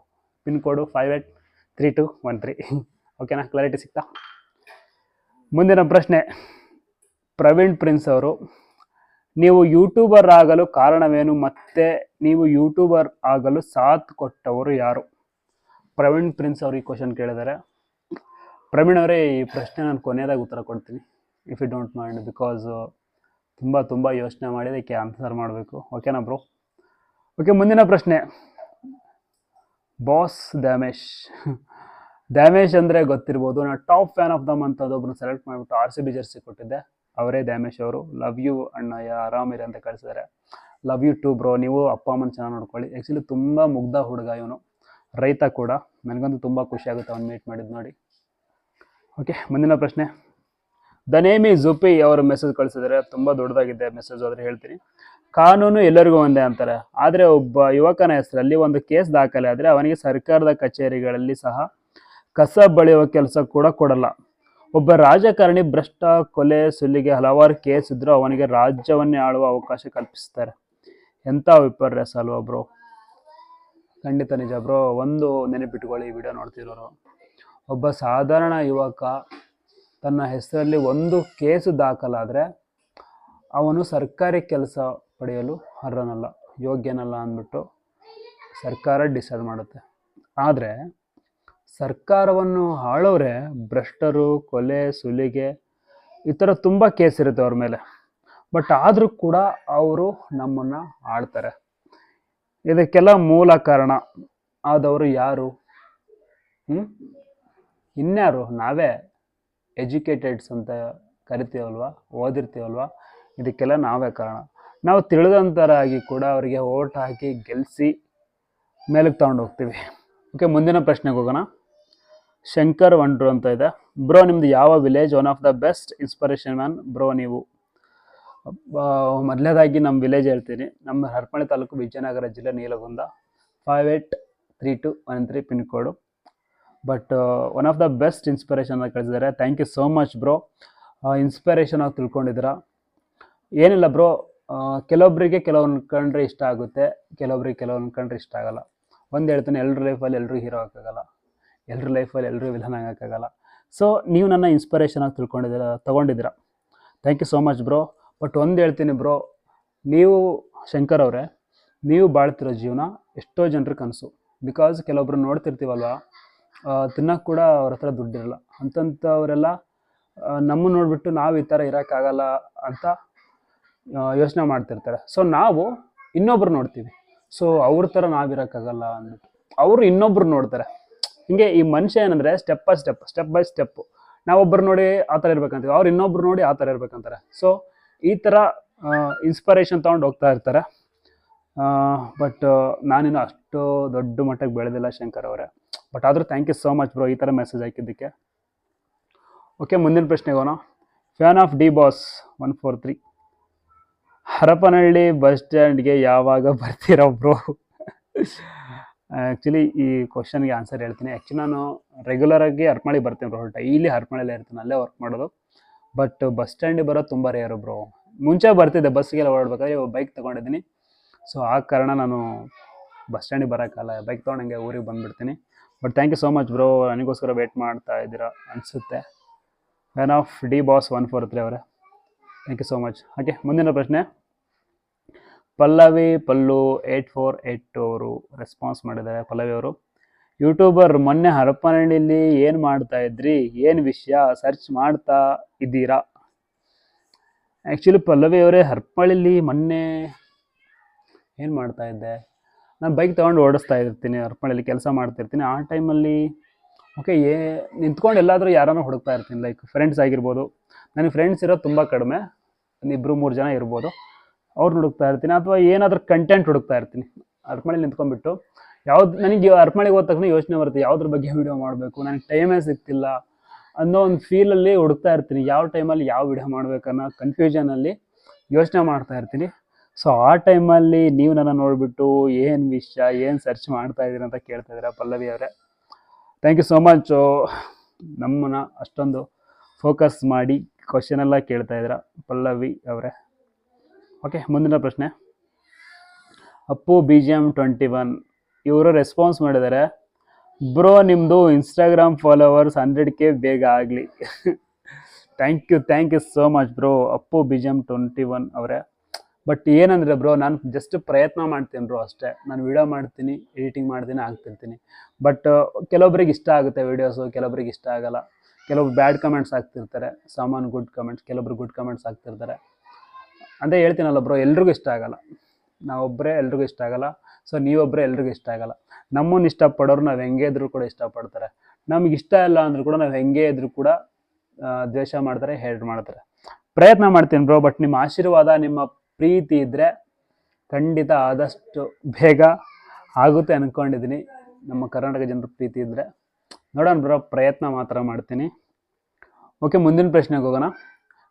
S1: pin code five eight three two one three ಓಕೆನಾ ಕ್ಲಾರಿಟಿ ಸಿಗ್ತಾ? ಮುಂದಿನ ಪ್ರಶ್ನೆ. ಪ್ರವೀಣ್ ಪ್ರಿನ್ಸ್ ಅವರು, ನೀವು ಯೂಟ್ಯೂಬರ್ ಆಗಲು ಕಾರಣವೇನು? ಮತ್ತೆ ನೀವು ಯೂಟ್ಯೂಬರ್ ಆಗಲು ಸಾಥ್ ಕೊಟ್ಟವರು ಯಾರು? ಪ್ರವೀಣ್ ಪ್ರಿನ್ಸ್ ಅವರು ಈ ಕ್ವಶನ್ ಕೇಳಿದ್ದಾರೆ ಪ್ರವೀಣ್ ಅವರೇ ಈ ಪ್ರಶ್ನೆ ನಾನು ಕೊನೆಯದಾಗಿ ಉತ್ತರ ಕೊಡ್ತೀನಿ if you don't mind because ತುಂಬ ತುಂಬ ಯೋಚನೆ ಮಾಡಿ ಅದಕ್ಕೆ ಆನ್ಸರ್ ಮಾಡಬೇಕು ಓಕೆನಾ ಬ್ರೋ ಓಕೆ ಮುಂದಿನ ಪ್ರಶ್ನೆ. ಬಾಸ್ ಡ್ಯಾಮೇಶ್. ದ್ಯಾಮೇಶ್ ಅಂದರೆ ಗೊತ್ತಿರ್ಬೋದು. ನಾನು ಟಾಪ್ ಫ್ಯಾನ್ ಆಫ್ ದಮ್ ಅಂತ ಒಬ್ಬರು ಸೆಲೆಕ್ಟ್ ಮಾಡಿಬಿಟ್ಟು ಆರ್ ಸಿ ಬಿ ಜರ್ಸಿ ಕೊಟ್ಟಿದ್ದೆ. ಅವರೇ ಡ್ಯಾಮೇಶ್ ಅವರು. ಲವ್ ಯು ಅಣ್ಣಯ್ಯ ಆರಾಮಿರಿ ಅಂತ ಕಳಿಸಿದ್ದಾರೆ ಲವ್ ಯು ಟು ಬ್ರೋ. ನೀವು ಅಪ್ಪ, ಅಮ್ಮನ ಚೆನ್ನಾಗಿ ನೋಡ್ಕೊಳ್ಳಿ. ಆ್ಯಕ್ಚುಲಿ ತುಂಬ ಮುಗ್ಧ ಹುಡುಗ ಇವನು. ರೈತ ಕೂಡ. ನನಗಂತೂ ತುಂಬ ಖುಷಿ ಆಗುತ್ತೆ ಅವ್ನು ಮೀಟ್ ಮಾಡಿದ್ದು ನೋಡಿ. ಓಕೆ ಮುಂದಿನ ಪ್ರಶ್ನೆ. ದ ನೇಮ್ ಈ ಜುಪಿ ಅವರು ಮೆಸೇಜ್ ಕಳಿಸಿದ್ರೆ. ತುಂಬ ದೊಡ್ಡದಾಗಿದೆ ಮೆಸೇಜ್ ಆದರೆ ಹೇಳ್ತೀನಿ. ಕಾನೂನು ಎಲ್ಲರಿಗೂ ಒಂದೇ ಅಂತಾರೆ. ಆದರೆ ಒಬ್ಬ ಯುವಕನ ಹೆಸರಲ್ಲಿ ಒಂದು ಕೇಸ್ ದಾಖಲೆ ಆದರೆ ಅವನಿಗೆ ಸರ್ಕಾರದ ಕಚೇರಿಗಳಲ್ಲಿ ಸಹ ಕಸ ಬಳಿಯುವ ಕೆಲಸ ಕೂಡ ಕೊಡಲ್ಲ. ಒಬ್ಬ ರಾಜಕಾರಣಿ ಭ್ರಷ್ಟ, ಕೊಲೆ, ಸುಲಿಗೆ ಹಲವಾರು ಕೇಸ್ ಇದ್ದರೂ ಅವನಿಗೆ ರಾಜ್ಯವನ್ನೇ ಆಳುವ ಅವಕಾಶ ಕಲ್ಪಿಸ್ತಾರೆ. ಎಂಥ ವಿಪರ್ಯಾಸ ಅಲ್ವಾ ಬ್ರೋ? ಖಂಡಿತ ನಿಜ ಬ್ರೋ. ಒಂದು ನೆನಪಿಟ್ಕೊಳ್ಳಿ ವಿಡಿಯೋ ನೋಡ್ತಿರೋರು. ಒಬ್ಬ ಸಾಧಾರಣ ಯುವಕ ತನ್ನ ಹೆಸರಲ್ಲಿ ಒಂದು ಕೇಸು ದಾಖಲಾದರೆ ಅವನು ಸರ್ಕಾರಿ ಕೆಲಸ ಪಡೆಯಲು ಅರ್ಹನಲ್ಲ, ಯೋಗ್ಯನಲ್ಲ ಅಂದ್ಬಿಟ್ಟು ಸರ್ಕಾರ ಡಿಸೈಡ್ ಮಾಡುತ್ತೆ. ಆದರೆ ಸರ್ಕಾರವನ್ನು ಆಳೋರೆ ಭ್ರಷ್ಟರು, ಕೊಲೆ, ಸುಲಿಗೆ ಈ ಥರ ತುಂಬ ಕೇಸ್ ಇರುತ್ತೆ ಅವ್ರ ಮೇಲೆ. ಬಟ್ ಆದರೂ ಕೂಡ ಅವರು ನಮ್ಮನ್ನು ಆಳ್ತಾರೆ. ಇದಕ್ಕೆಲ್ಲ ಮೂಲ ಕಾರಣ ಆದವರು ಯಾರು? ಇನ್ಯಾರು? ನಾವೇ. ಎಜುಕೇಟೆಡ್ಸ್ ಅಂತ ಕರಿತೀವಲ್ವ, ಓದಿರ್ತೀವಲ್ವ? ಇದಕ್ಕೆಲ್ಲ ನಾವೇ ಕಾರಣ. ನಾವು ತಿಳಿದಂಥರಾಗಿ ಕೂಡ ಅವರಿಗೆ ಓಟ್ ಹಾಕಿ ಗೆಲ್ಲಿಸಿ ಮೇಲಕ್ಕೆ ತಗೊಂಡು ಹೋಗ್ತೀವಿ. ಓಕೆ ಮುಂದಿನ ಪ್ರಶ್ನೆಗೆ ಹೋಗೋಣ. ಶಂಕರ್ ವಂಡ್ರು ಅಂತ ಇದೆ. ಬ್ರೋ, ನಿಮ್ದು ಯಾವ village one of the best inspiration man? Bro, ನೀವು. ಮೊದಲೇದಾಗಿ ನಮ್ಮ ವಿಲೇಜ್ ಹೇಳ್ತೀನಿ. ನಮ್ಮ ಹರಪಳ್ಳಿ ತಾಲೂಕು ವಿಜಯನಗರ ಜಿಲ್ಲೆ Nilagunda. Five eight three two one three pin code but one of the best inspiration ಕಳಿಸಿದ್ದಾರೆ. Thank you so much bro inspiration ಆಗಿ ತಿಳ್ಕೊಂಡಿದ್ದೀರಾ? ಏನಿಲ್ಲ ಬ್ರೋ ಕೆಲವೊಬ್ಬರಿಗೆ ಕೆಲವೊಂದು ಕಂಡ್ರೆ ಇಷ್ಟ ಆಗುತ್ತೆ. ಕೆಲವೊಬ್ರಿಗೆ ಕೆಲವೊಂದು ಕಂಡ್ರೆ ಇಷ್ಟ ಆಗಲ್ಲ. ಒಂದು ಹೇಳ್ತಾನೆ ಎಲ್ಲರ ಲೈಫಲ್ಲಿ ಎಲ್ಲರೂ ಹೀರೋ ಆಗೋಕ್ಕಾಗಲ್ಲ. ಎಲ್ಲರ ಲೈಫಲ್ಲಿ ಎಲ್ಲರೂ ವಿಲನ್ ಆಗೋಕ್ಕಾಗಲ್ಲ. ಸೊ ನೀವು ನನ್ನ ಇನ್ಸ್ಪಿರೇಷನ್ ಆಗಿ ತಿಳ್ಕೊಂಡಿದ್ದೀರ, ತೊಗೊಂಡಿದ್ದೀರಾ? Thank you so much bro but ಒಂದು ಹೇಳ್ತೀನಿ ಬ್ರೋ ನೀವು, ಶಂಕರ್ ಅವರೇ, ನೀವು ಬಾಳ್ತಿರೋ ಜೀವನ ಎಷ್ಟೋ ಜನರ ಕನಸು. ಬಿಕಾಸ್ ಕೆಲವೊಬ್ರು ನೋಡ್ತಿರ್ತೀವಲ್ವ? ತಿನ್ನೋಕೆ ಕೂಡ ಅವ್ರ ಹತ್ರ ದುಡ್ಡಿರಲ್ಲ. ಅಂತಂಥವರೆಲ್ಲ ನಮ್ಮ ನೋಡಿಬಿಟ್ಟು ನಾವು ಈ ಥರ ಇರೋಕ್ಕಾಗಲ್ಲ ಅಂತ ಯೋಚನೆ ಮಾಡ್ತಿರ್ತಾರೆ. ಸೊ ನಾವು ಇನ್ನೊಬ್ರು ನೋಡ್ತೀವಿ. ಸೊ ಅವ್ರ ಥರ ನಾವಿರೋಕ್ಕಾಗಲ್ಲ ಅಂದ್ಬಿಟ್ಟು. ಅವರು ಇನ್ನೊಬ್ರು ನೋಡ್ತಾರೆ. ಹಿಂಗೆ ಈ ಮನುಷ್ಯ ಏನಂದರೆ step by step step by step ನಾವೊಬ್ಬರು ನೋಡಿ ಆ ಥರ ಇರ್ಬೇಕಂತೀವಿ. ಅವ್ರು ಇನ್ನೊಬ್ರು ನೋಡಿ ಆ ಥರ ಇರ್ಬೇಕಂತಾರೆ. ಸೊ ಈ ಥರ ಇನ್ಸ್ಪಿರೇಷನ್ ತೊಗೊಂಡು ಹೋಗ್ತಾ ಇರ್ತಾರೆ. ಬಟ್ ನಾನಿನ್ನು ಅಷ್ಟು ದೊಡ್ಡ ಮಟ್ಟಕ್ಕೆ ಬೆಳೆದಿಲ್ಲ ಶಂಕರ್ ಅವರೇ. ಬಟ್ ಆದರೂ thank you so much bro ಈ ಥರ ಮೆಸೇಜ್ ಹಾಕಿದ್ದಕ್ಕೆ. ಓಕೆ ಮುಂದಿನ ಪ್ರಶ್ನೆಗೆ ಹೋಗೋಣ fan of D boss one four three Harapanahalli bus ಸ್ಟ್ಯಾಂಡ್ಗೆ ಯಾವಾಗ ಬರ್ತೀರಾ ಬ್ರೋ ಆ್ಯಕ್ಚುಲಿ ಈ ಕ್ವಶನ್ಗೆ ಆನ್ಸರ್ ಹೇಳ್ತೀನಿ. ಆ್ಯಕ್ಚುಲಿ ನಾನು ರೆಗ್ಯುಲರಾಗಿ ಹರಪನಹಳ್ಳಿ ಬರ್ತೀನಿ ಬ್ರೋ ಡೈಲಿ ಹರಪನಹಳ್ಳಿ ಇರ್ತೀನಿ, ಅಲ್ಲೇ ವರ್ಕ್ ಮಾಡೋದು. ಬಟ್ ಬಸ್ ಸ್ಟ್ಯಾಂಡಿಗೆ ಬರೋದು ತುಂಬ ರೇರು ಬ್ರೋ ಮುಂಚೆ ಬರ್ತಿದ್ದೆ ಬಸ್ಸಿಗೆಲ್ಲ ಓಡಾಡ್ಬೇಕಾದ್ರೆ ಇವಾಗ ಬೈಕ್ ತೊಗೊಂಡಿದ್ದೀನಿ. ಸೊ ಆ ಕಾರಣ ನಾನು ಬಸ್ ಸ್ಟ್ಯಾಂಡಿಗೆ ಬರೋಕ್ಕಲ್ಲ ಬೈಕ್ ತೊಗೊಂಡಂಗೆ ಊರಿಗೆ ಬಂದುಬಿಡ್ತೀನಿ. But thank you so much bro ನನಗೋಸ್ಕರ ವೇಟ್ ಮಾಡ್ತಾ ಇದ್ದೀರಾ ಅನಿಸುತ್ತೆ. Man of D boss one four three ಅವರೇ. Thank you so much okay ಮುಂದಿನ ಪ್ರಶ್ನೆ. Pallavi Pallu eight four eight ಅವರು ರೆಸ್ಪಾನ್ಸ್ ಮಾಡಿದ್ದಾರೆ ಪಲ್ಲವಿ ಅವರು. ಯೂಟ್ಯೂಬರ್ ಮೊನ್ನೆ ಹರಪನಹಳ್ಳಿಯಲ್ಲಿ ಏನು ಮಾಡ್ತಾ ಇದ್ರಿ? ಏನು ವಿಷಯ? ಸರ್ಚ್ ಮಾಡ್ತಾ ಇದ್ದೀರಾ? ಆ್ಯಕ್ಚುಲಿ ಪಲ್ಲವಿ ಅವರೇ ಹರಪನಹಳ್ಳಿಲಿ ಮೊನ್ನೆ ಏನು ಮಾಡ್ತಾ ಇದ್ದೆ? ನಾನು ಬೈಕ್ ತೊಗೊಂಡು ಓಡಿಸ್ತಾ ಇರ್ತೀನಿ ಅರ್ಪಣೆಯಲ್ಲಿ ಕೆಲಸ ಮಾಡ್ತಿರ್ತೀನಿ. ಆ ಟೈಮಲ್ಲಿ ಓಕೆ ಏ, ನಿಂತ್ಕೊಂಡು ಎಲ್ಲಾದರೂ ಯಾರನ್ನೂ ಹುಡುಕ್ತಾ ಇರ್ತೀನಿ. ಲೈಕ್ ಫ್ರೆಂಡ್ಸ್ ಆಗಿರ್ಬೋದು. ನನಗೆ ಫ್ರೆಂಡ್ಸ್ ಇರೋದು ತುಂಬ ಕಡಿಮೆ. ಇಬ್ಬರು ಮೂರು ಜನ ಇರ್ಬೋದು. ಅವ್ರು ಹುಡುಕ್ತಾ ಇರ್ತೀನಿ. ಅಥವಾ ಏನಾದರೂ ಕಂಟೆಂಟ್ ಹುಡುಕ್ತಾ ಇರ್ತೀನಿ. ಅರ್ಪಣೆಲಿ ನಿಂತ್ಕೊಂಡ್ಬಿಟ್ಟು, ಯಾವ್ದು, ನನಗೆ ಅರ್ಪಣೆಗೆ ಹೋದ ತಕ್ಷಣ ಯೋಚನೆ ಬರುತ್ತೆ, ಯಾವುದ್ರ ಬಗ್ಗೆ ವಿಡಿಯೋ ಮಾಡಬೇಕು? ನನಗೆ ಟೈಮೇ ಸಿಗ್ತಿಲ್ಲ. ಅನ್ನೋ ಒಂದು ಫೀಲಲ್ಲಿ ಹುಡುಕ್ತಾ ಇರ್ತೀನಿ. ಯಾವ ಟೈಮಲ್ಲಿ ಯಾವ ವಿಡಿಯೋ ಮಾಡ್ಬೇಕನ್ನೋ ಕನ್ಫ್ಯೂಷನಲ್ಲಿ ಯೋಚನೆ ಮಾಡ್ತಾ ಇರ್ತೀನಿ. ಸೊ ಆ ಟೈಮಲ್ಲಿ ನೀವು ನನ್ನ ನೋಡಿಬಿಟ್ಟು ಏನು ವಿಷಯ, ಏನು ಸರ್ಚ್ ಮಾಡ್ತಾ ಇದ್ದೀರ ಅಂತ ಕೇಳ್ತಾ ಇದ್ದೀರಾ ಪಲ್ಲವಿ ಅವರೇ? ಥ್ಯಾಂಕ್ ಯು ಸೋ ಮಚ್ ನಮ್ಮನ್ನ ಅಷ್ಟೊಂದು ಫೋಕಸ್ ಮಾಡಿ ಕ್ವಶನ್ ಎಲ್ಲ ಕೇಳ್ತಾ ಇದ್ದೀರಾ ಪಲ್ಲವಿ ಅವರೇ? ಓಕೆ ಮುಂದಿನ ಪ್ರಶ್ನೆ. Appu B G M twenty one ಇವರು ರೆಸ್ಪಾನ್ಸ್ ಮಾಡಿದ್ದಾರೆ. ಬ್ರೋ ನಿಮ್ಮದು ಇನ್ಸ್ಟಾಗ್ರಾಮ್ ಫಾಲೋವರ್ಸ್ ಹಂಡ್ರೆಡ್ ಕೆ ಬೇಗ ಆಗಲಿ. Thank you thank you so much bro Appu B G M twenty one ಅವರೇ. ಬಟ್ ಏನಂದರೆ ಬ್ರೋ ನಾನು ಜಸ್ಟ್ ಪ್ರಯತ್ನ ಮಾಡ್ತೀನಿ ಬ್ರೋ ಅಷ್ಟೇ. ನಾನು ವಿಡಿಯೋ ಮಾಡ್ತೀನಿ ಎಡಿಟಿಂಗ್ ಮಾಡ್ತೀನಿ, ಆಗ್ತಿರ್ತೀನಿ. ಬಟ್ ಕೆಲವೊಬ್ರಿಗೆ ಇಷ್ಟ ಆಗುತ್ತೆ ವೀಡಿಯೋಸು ಕೆಲವೊಬ್ರಿಗೆ ಇಷ್ಟ ಆಗಲ್ಲ. ಕೆಲವೊಬ್ರು ಬ್ಯಾಡ್ ಕಮೆಂಟ್ಸ್ ಆಗ್ತಿರ್ತಾರೆ. ಸಾಮಾನು ಗುಡ್ ಕಮೆಂಟ್ಸ್ ಕೆಲವೊಬ್ರು ಗುಡ್ ಕಮೆಂಟ್ಸ್ ಆಗ್ತಿರ್ತಾರೆ. ಅಂತ ಹೇಳ್ತೀನಲ್ಲ ಬ್ರೋ ಎಲ್ರಿಗೂ ಇಷ್ಟ ಆಗಲ್ಲ. ನಾವೊಬ್ಬರೇ ಎಲ್ರಿಗೂ ಇಷ್ಟ ಆಗಲ್ಲ. ಸೊ ನೀವೊಬ್ಬರೇ ಎಲ್ರಿಗೂ ಇಷ್ಟ ಆಗಲ್ಲ. ನಮ್ಮನ್ನು ಇಷ್ಟಪಡೋರು ನಾವು ಹೆಂಗೆ ಇದ್ರೂ ಕೂಡ ಇಷ್ಟಪಡ್ತಾರೆ. ನಮ್ಗೆ ಇಷ್ಟ ಇಲ್ಲ ಅಂದರೂ ಕೂಡ ನಾವು ಹೆಂಗೆ ಇದ್ರೂ ಕೂಡ ದ್ವೇಷ ಮಾಡ್ತಾರೆ ಹೇಟ್ ಮಾಡ್ತಾರೆ. ಪ್ರಯತ್ನ ಮಾಡ್ತೀನಿ ಬ್ರೋ ಬಟ್ ನಿಮ್ಮ ಆಶೀರ್ವಾದ, ನಿಮ್ಮ ಪ್ರೀತಿ ಇದ್ದರೆ ಖಂಡಿತ ಆದಷ್ಟು ಬೇಗ ಆಗುತ್ತೆ ಅಂದ್ಕೊಂಡಿದ್ದೀನಿ ನಮ್ಮ ಕರ್ನಾಟಕ ಜನರ ಪ್ರೀತಿ ಇದ್ದರೆ ನೋಡೋಣ ಬರೋ, ಪ್ರಯತ್ನ ಮಾತ್ರ ಮಾಡ್ತೀನಿ. ಓಕೆ, ಮುಂದಿನ ಪ್ರಶ್ನೆಗೆ ಹೋಗೋಣ.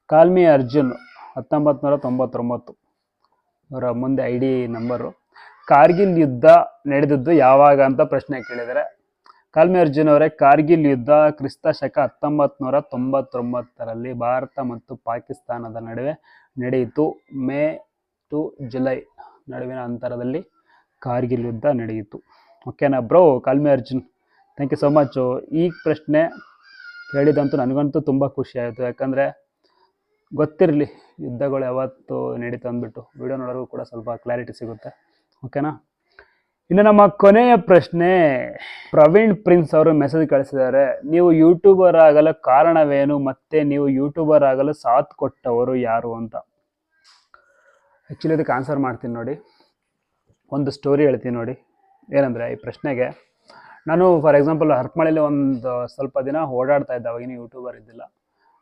S1: ಕಾಲ್ಮಿ ಅರ್ಜುನ್ ಹತ್ತೊಂಬತ್ತು ನೂರ ತೊಂಬತ್ತೊಂಬತ್ತು ಅವರ ಮುಂದೆ ಐ ಡಿ ನಂಬರು. ಕಾರ್ಗಿಲ್ ಯುದ್ಧ ನಡೆದದ್ದು ಯಾವಾಗ ಅಂತ ಪ್ರಶ್ನೆ ಕೇಳಿದರೆ, ಕಾಲ್ಮಿ ಅರ್ಜುನ್ ಅವರೇ ಕಾರ್ಗಿಲ್ ಯುದ್ಧ ಕ್ರಿಸ್ತ ಶಕ ಹತ್ತೊಂಬತ್ತು ನೂರ ತೊಂಬತ್ತೊಂಬತ್ತರಲ್ಲಿ ಭಾರತ ಮತ್ತು ಪಾಕಿಸ್ತಾನದ ನಡುವೆ ನಡೆಯಿತು. ಮೇ ಟು ಜುಲೈ ನಡುವಿನ ಅಂತರದಲ್ಲಿ ಕಾರ್ಗಿಲ್ ಯುದ್ಧ ನಡೆಯಿತು. ಓಕೆನಾ bro call me Arjun thank you so much ಈ ಪ್ರಶ್ನೆ ಕೇಳಿದಂತೂ ನನಗಂತೂ ತುಂಬ ಖುಷಿ ಆಯಿತು. ಯಾಕಂದರೆ ಗೊತ್ತಿರಲಿ, ಯುದ್ಧಗಳು ಯಾವತ್ತು ನಡೀತು ಅಂದ್ಬಿಟ್ಟು ವಿಡಿಯೋ ನೋಡೋರಿಗೂ ಕೂಡ ಸ್ವಲ್ಪ ಕ್ಲಾರಿಟಿ ಸಿಗುತ್ತೆ. ಓಕೆನಾ ಇನ್ನು ನಮ್ಮ ಕೊನೆಯ ಪ್ರಶ್ನೆ, ಪ್ರವೀಣ್ ಪ್ರಿನ್ಸ್ ಅವರು ಮೆಸೇಜ್ ಕಳಿಸಿದ್ದಾರೆ. ನೀವು ಯೂಟ್ಯೂಬರ್ ಆಗಲು ಕಾರಣವೇನು ಮತ್ತೆ ನೀವು ಯೂಟ್ಯೂಬರ್ ಆಗಲು ಸಾಥ್ ಕೊಟ್ಟವರು ಯಾರು ಅಂತ? ಆ್ಯಕ್ಚುಲಿ ಅದಕ್ಕೆ ಆನ್ಸರ್ ಮಾಡ್ತೀನಿ ನೋಡಿ. ಒಂದು ಸ್ಟೋರಿ ಹೇಳ್ತೀನಿ ನೋಡಿ. ಏನಂದರೆ ಈ ಪ್ರಶ್ನೆಗೆ, ನಾನು ಫಾರ್ ಎಕ್ಸಾಂಪಲ್ ಹರಪನಹಳ್ಳಿಲಿ ಒಂದು ಸ್ವಲ್ಪ ದಿನ ಓಡಾಡ್ತಾ ಇದ್ದೆ ಅವಾಗಿನ ಯೂಟ್ಯೂಬರ್ ಇದ್ದಿಲ್ಲ.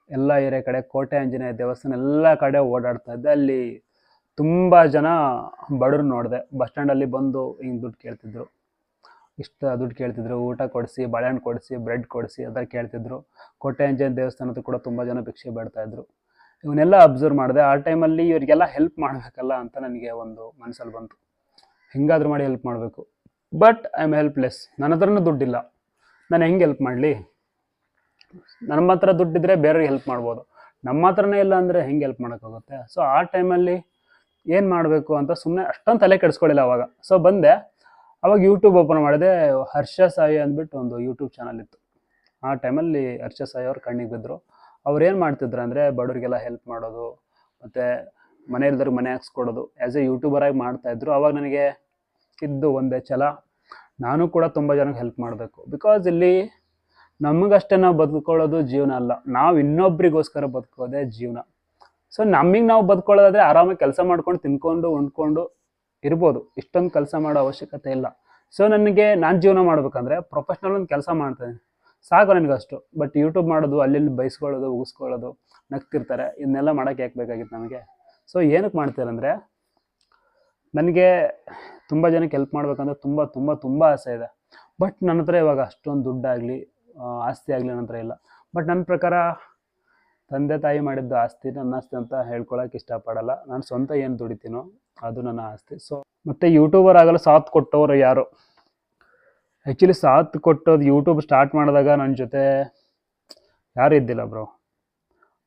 S1: ಎಲ್ಲ ಏರಿಯಾ ಕಡೆ ಕೋಟೆ ಆಂಜನೇಯ ದೇವಸ್ಥಾನ ಎಲ್ಲ ಕಡೆ ಓಡಾಡ್ತಾ ಇದ್ದೆ. ಅಲ್ಲಿ ತುಂಬ ಜನ ಬಡವ್ರು ನೋಡಿದೆ. ಬಸ್ ಸ್ಟ್ಯಾಂಡಲ್ಲಿ ಬಂದು ಹಿಂಗೆ ದುಡ್ಡು ಕೇಳ್ತಿದ್ರು. ಇಷ್ಟು ದುಡ್ಡು ಕೇಳ್ತಿದ್ರು. ಊಟ ಕೊಡಿಸಿ, ಬಾಳೆಹಣ್ಣು ಕೊಡಿಸಿ, ಬ್ರೆಡ್ ಕೊಡಿಸಿ ಅದರ ಕೇಳ್ತಿದ್ರು. ಕೋಟೆ ಆಂಜನೇಯ ದೇವಸ್ಥಾನದ ಕೂಡ ತುಂಬ ಜನ ಭಿಕ್ಷೆ ಬೇಡ್ತಾ ಇದ್ರು. ಇವನ್ನೆಲ್ಲ ಅಬ್ಸರ್ವ್ ಮಾಡಿದೆ. ಆ ಟೈಮಲ್ಲಿ ಇವರಿಗೆಲ್ಲ ಹೆಲ್ಪ್ ಮಾಡಬೇಕಲ್ಲ ಅಂತ ನನಗೆ ಒಂದು ಮನಸ್ಸಲ್ಲಿ ಬಂತು. ಹೆಂಗಾದ್ರೂ ಮಾಡಿ ಹೆಲ್ಪ್ ಮಾಡಬೇಕು. ಬಟ್ ಐ ಆಮ್ ಹೆಲ್ಪ್ಲೆಸ್ ನನ್ನ ಹತ್ರನೂ ದುಡ್ಡಿಲ್ಲ. ನಾನು ಹೆಂಗೆ ಹೆಲ್ಪ್ ಮಾಡಲಿ? ನಮ್ಮ ಹತ್ರ ದುಡ್ಡಿದ್ರೆ ಬೇರೆಯವ್ರಿಗೆ ಹೆಲ್ಪ್ ಮಾಡ್ಬೋದು. ನಮ್ಮ ಹತ್ರನೇ ಇಲ್ಲ ಅಂದರೆ ಹೆಂಗೆ ಹೆಲ್ಪ್ ಮಾಡೋಕ್ಕಾಗುತ್ತೆ? ಸೊ ಆ ಟೈಮಲ್ಲಿ ಏನು ಮಾಡಬೇಕು ಅಂತ ಸುಮ್ಮನೆ ಅಷ್ಟೊಂದು ತಲೆ ಕೆಡಿಸ್ಕೊಳ್ಳಿಲ್ಲ ಅವಾಗ. ಸೊ ಬಂದೆ. ಅವಾಗ ಯೂಟ್ಯೂಬ್ ಓಪನ್ ಮಾಡಿದೆ. ಹರ್ಷ ಸಾಯಿ ಅಂದ್ಬಿಟ್ಟು ಒಂದು ಯೂಟ್ಯೂಬ್ ಚಾನಲ್ ಇತ್ತು. ಆ ಟೈಮಲ್ಲಿ ಹರ್ಷ ಸಾಯಿ ಅವ್ರು ಕಣ್ಣಿಗೆ ಬಿದ್ದರು ಅವ್ರು ಏನು ಮಾಡ್ತಿದ್ರು ಅಂದರೆ ಬಡವರಿಗೆಲ್ಲ ಹೆಲ್ಪ್ ಮಾಡೋದು, ಮತ್ತು ಮನೆ ಮನೆ ಹಾಕ್ಸ್ಕೊಡೋದು. ಆ್ಯಸ್ ಎ ಯೂಟ್ಯೂಬರಾಗಿ ಮಾಡ್ತಾಯಿದ್ರು ಅವಾಗ ನನಗೆ ಇದ್ದು ಒಂದೇ ಛಲ. ನಾನು ಕೂಡ ತುಂಬ ಜನಕ್ಕೆ ಹೆಲ್ಪ್ ಮಾಡಬೇಕು. ಬಿಕಾಸ್ ಇಲ್ಲಿ ನಮಗಷ್ಟೇ ನಾವು ಬದುಕೊಳ್ಳೋದು ಜೀವನ ಅಲ್ಲ. ನಾವು ಇನ್ನೊಬ್ರಿಗೋಸ್ಕರ ಬದುಕೋದೇ ಜೀವನ. ಸೊ ನಮಗೆ ನಾವು ಬದುಕೊಳ್ಳೋದಾದ್ರೆ ಆರಾಮಾಗಿ ಕೆಲಸ ಮಾಡ್ಕೊಂಡು, ತಿನ್ಕೊಂಡು ಉಂಡ್ಕೊಂಡು ಇರ್ಬೋದು. ಇಷ್ಟೊಂದು ಕೆಲಸ ಮಾಡೋ ಅವಶ್ಯಕತೆ ಇಲ್ಲ. ಸೊ ನನಗೆ ನಾನು ಜೀವನ ಮಾಡಬೇಕಂದ್ರೆ ಪ್ರೊಫೆಷ್ನಲ್ ಒಂದು ಕೆಲಸ ಮಾಡ್ತೇನೆ ಸಾಕು ನನಗೆ ಅಷ್ಟು. ಬಟ್ ಯೂಟ್ಯೂಬ್ ಮಾಡೋದು ಅಲ್ಲಿ ಬೈಸ್ಕೊಳ್ಳೋದು, ಉಗಿಸ್ಕೊಳ್ಳೋದು, ನಗ್ತಿರ್ತಾರೆ. ಇದನ್ನೆಲ್ಲ ಮಾಡೋಕೆ ಯಾಕೆ ಬೇಕಾಗಿತ್ತು ನಮಗೆ? ಸೊ ಏನಕ್ಕೆ ಮಾಡ್ತೀರಂದರೆ ನನಗೆ ತುಂಬ ಜನಕ್ಕೆ ಹೆಲ್ಪ್ ಮಾಡ್ಬೇಕಂದ್ರೆ ತುಂಬ ತುಂಬ ತುಂಬ ಆಸೆ ಇದೆ. ಬಟ್ ನನ್ನ ಹತ್ರ ಇವಾಗ ಅಷ್ಟೊಂದು ದುಡ್ಡಾಗಲಿ ಆಸ್ತಿ ಆಗಲಿ ನನ್ನ ಹತ್ರ ಇಲ್ಲ. ಬಟ್ ನನ್ನ ಪ್ರಕಾರ ತಂದೆ ತಾಯಿ ಮಾಡಿದ್ದು ಆಸ್ತಿ ನನ್ನ ಆಸ್ತಿ ಅಂತ ಹೇಳ್ಕೊಳಕ್ಕೆ ಇಷ್ಟಪಡಲ್ಲ. ನಾನು ಸ್ವಂತ ಏನು ದುಡಿತೀನೋ ಅದು ನನ್ನ ಆಸ್ತಿ. ಸೊ ಮತ್ತು ಯೂಟ್ಯೂಬರ್ ಆಗಲು ಸಾಥ್ ಕೊಟ್ಟವರು ಯಾರು? ಆ್ಯಕ್ಚುಲಿ ಸಾಥ್ ಕೊಟ್ಟೋದು ಯೂಟ್ಯೂಬ್ ಸ್ಟಾರ್ಟ್ ಮಾಡಿದಾಗ ನನ್ನ ಜೊತೆ ಯಾರು ಇದ್ದಿಲ್ಲ ಬ್ರೋ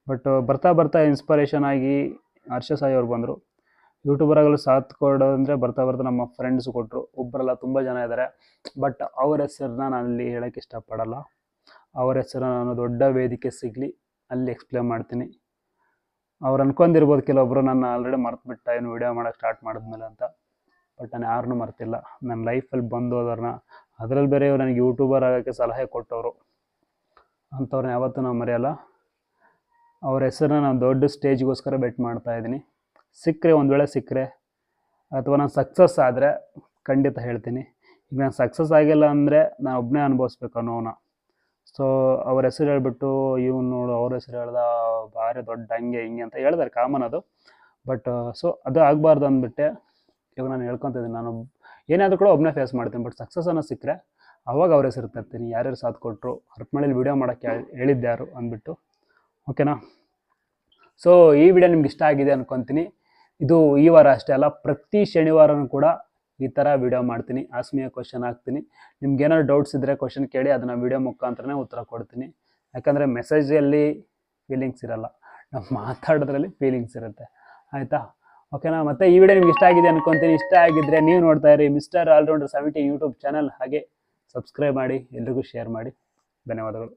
S1: ಬಟ್ ಬರ್ತಾ ಬರ್ತಾ ಇನ್ಸ್ಪಿರೇಷನ್ ಆಗಿ ಹರ್ಷ ಸಾಯಿ ಅವ್ರು ಬಂದರು. ಯೂಟ್ಯೂಬರ್ ಆಗಲು ಸಾಥ್ ಕೊಡೋದಂದರೆ ಬರ್ತಾ ಬರ್ತಾ ನಮ್ಮ ಫ್ರೆಂಡ್ಸ್ ಕೊಟ್ಟರು ಒಬ್ಬರೆಲ್ಲ ತುಂಬ ಜನ ಇದ್ದಾರೆ ಬಟ್ ಅವ್ರ ಹೆಸರನ್ನ ನಾನು ಅಲ್ಲಿ ಹೇಳೋಕ್ಕೆ ಇಷ್ಟಪಡಲ್ಲ. ಅವರ ಹೆಸರನ್ನ ನಾನು ದೊಡ್ಡ ವೇದಿಕೆ ಸಿಗಲಿ. ಅಲ್ಲಿ ಎಕ್ಸ್ಪ್ಲೇನ್ ಮಾಡ್ತೀನಿ. ಅವ್ರು ಅನ್ಕೊಂಡಿರ್ಬೋದು ಕೆಲವೊಬ್ಬರು ನನ್ನ ಆಲ್ರೆಡಿ ಮರ್ತುಬಿಟ್ಟ ಏನು ವಿಡಿಯೋ ಮಾಡೋಕ್ಕೆ ಸ್ಟಾರ್ಟ್ ಮಾಡಿದ್ಮೇಲೆ ಅಂತ. ಬಟ್ ನಾನು ಯಾರನ್ನೂ ಮರ್ತಿಲ್ಲ. ನನ್ನ ಲೈಫಲ್ಲಿ ಬಂದು ಹೋದವ್ರನ್ನ ಅದರಲ್ಲಿ ಬೇರೆ ಇವ್ರು ನನಗೆ ಯೂಟ್ಯೂಬರ್ ಆಗೋಕ್ಕೆ ಸಲಹೆ ಕೊಟ್ಟವರು. ಅಂಥವ್ರನ್ನ ಯಾವತ್ತೂ ನಾವು ಮರೆಯಲ್ಲ. ಅವ್ರ ಹೆಸರನ್ನ ನಾನು ದೊಡ್ಡ ಸ್ಟೇಜ್ಗೋಸ್ಕರ ಬೆಟ್ ಮಾಡ್ತಾ ಇದ್ದೀನಿ. ಸಿಕ್ಕರೆ ಒಂದು ವೇಳೆ ಸಿಕ್ಕರೆ. ಅಥವಾ ನಾನು ಸಕ್ಸಸ್ ಆದರೆ ಖಂಡಿತ ಹೇಳ್ತೀನಿ. ಈಗ ನಾನು ಸಕ್ಸಸ್ ಆಗಿಲ್ಲ ಅಂದರೆ ನಾನು ಒಬ್ಬನೇ ಅನುಭವಿಸ್ಬೇಕು ಅನ್ನೋನ ಸೊ ಅವ್ರ ಹೆಸರು ಹೇಳ್ಬಿಟ್ಟು ಇವ್ನು ನೋಡು, ಅವ್ರ ಹೆಸರು ಹೇಳ್ದ, ಭಾರಿ ದೊಡ್ಡ ಹಂಗೆ, ಹಿಂಗೆ ಅಂತ ಹೇಳ್ತಾರೆ ಕಾಮನ್ ಅದು. ಬಟ್ ಸೊ ಅದು ಆಗಬಾರ್ದು ಅಂದ್ಬಿಟ್ಟೆ. ಇವಾಗ ನಾನು ಹೇಳ್ಕೊತಿದ್ದೀನಿ, ನಾನು ಏನಾದರೂ ಕೂಡ ಒಬ್ಬನೇ ಫೇಸ್ ಮಾಡ್ತೀನಿ ಬಟ್ ಸಕ್ಸಸ್ ಅನ್ನೋ ಸಿಕ್ಕರೆ ಅವಾಗ ಅವ್ರ ಹೆಸರು ತರ್ತೀನಿ. ಯಾರ್ಯಾರು ಸಾಥ್ ಕೊಟ್ಟರು ಹರಪನಹಳ್ಳಿಲಿ ವೀಡಿಯೋ ಮಾಡೋಕ್ಕೆ ಹೇಳಿದ್ದ್ಯಾರು ಅಂದ್ಬಿಟ್ಟು. ಓಕೆನಾ ಸೊ ಈ ವಿಡಿಯೋ ನಿಮ್ಗೆ ಇಷ್ಟ ಆಗಿದೆ ಅನ್ಕೊತೀನಿ. ಇದು ಈ ವಾರ ಅಷ್ಟೇ ಅಲ್ಲ, ಪ್ರತಿ ಶನಿವಾರನೂ ಕೂಡ ಈ ಥರ ವಿಡಿಯೋ ಮಾಡ್ತೀನಿ. ಆಸ್ಮೀಯ ಕ್ವಶನ್ ಹಾಕ್ತೀನಿ. ನಿಮ್ಗೆ ಏನಾದ್ರು ಡೌಟ್ಸ್ ಇದ್ದರೆ ಕ್ವಶನ್ ಕೇಳಿ, ಅದನ್ನು ವಿಡಿಯೋ ಮುಖಾಂತರನೇ ಉತ್ತರ ಕೊಡ್ತೀನಿ. ಯಾಕಂದರೆ ಮೆಸೇಜಲ್ಲಿ ಫೀಲಿಂಗ್ಸ್ ಇರಲ್ಲ. ನಾವು ಮಾತಾಡೋದ್ರಲ್ಲಿ ಫೀಲಿಂಗ್ಸ್ ಇರುತ್ತೆ. ಆಯಿತಾ? ಓಕೆನಾ ಮತ್ತೆ ಈ ವಿಡಿಯೋ ನಿಮ್ಗೆ ಇಷ್ಟ ಆಗಿದೆ ಅನ್ಕೊಂತೀನಿ. ಇಷ್ಟ ಆಗಿದ್ರೆ ನೀವು ನೋಡ್ತಾ ಇರಿ mister allrounder seventy YouTube channel ಹಾಗೆ ಸಬ್ಸ್ಕ್ರೈಬ್ ಮಾಡಿ, ಎಲ್ರಿಗೂ ಶೇರ್ ಮಾಡಿ. ಧನ್ಯವಾದಗಳು.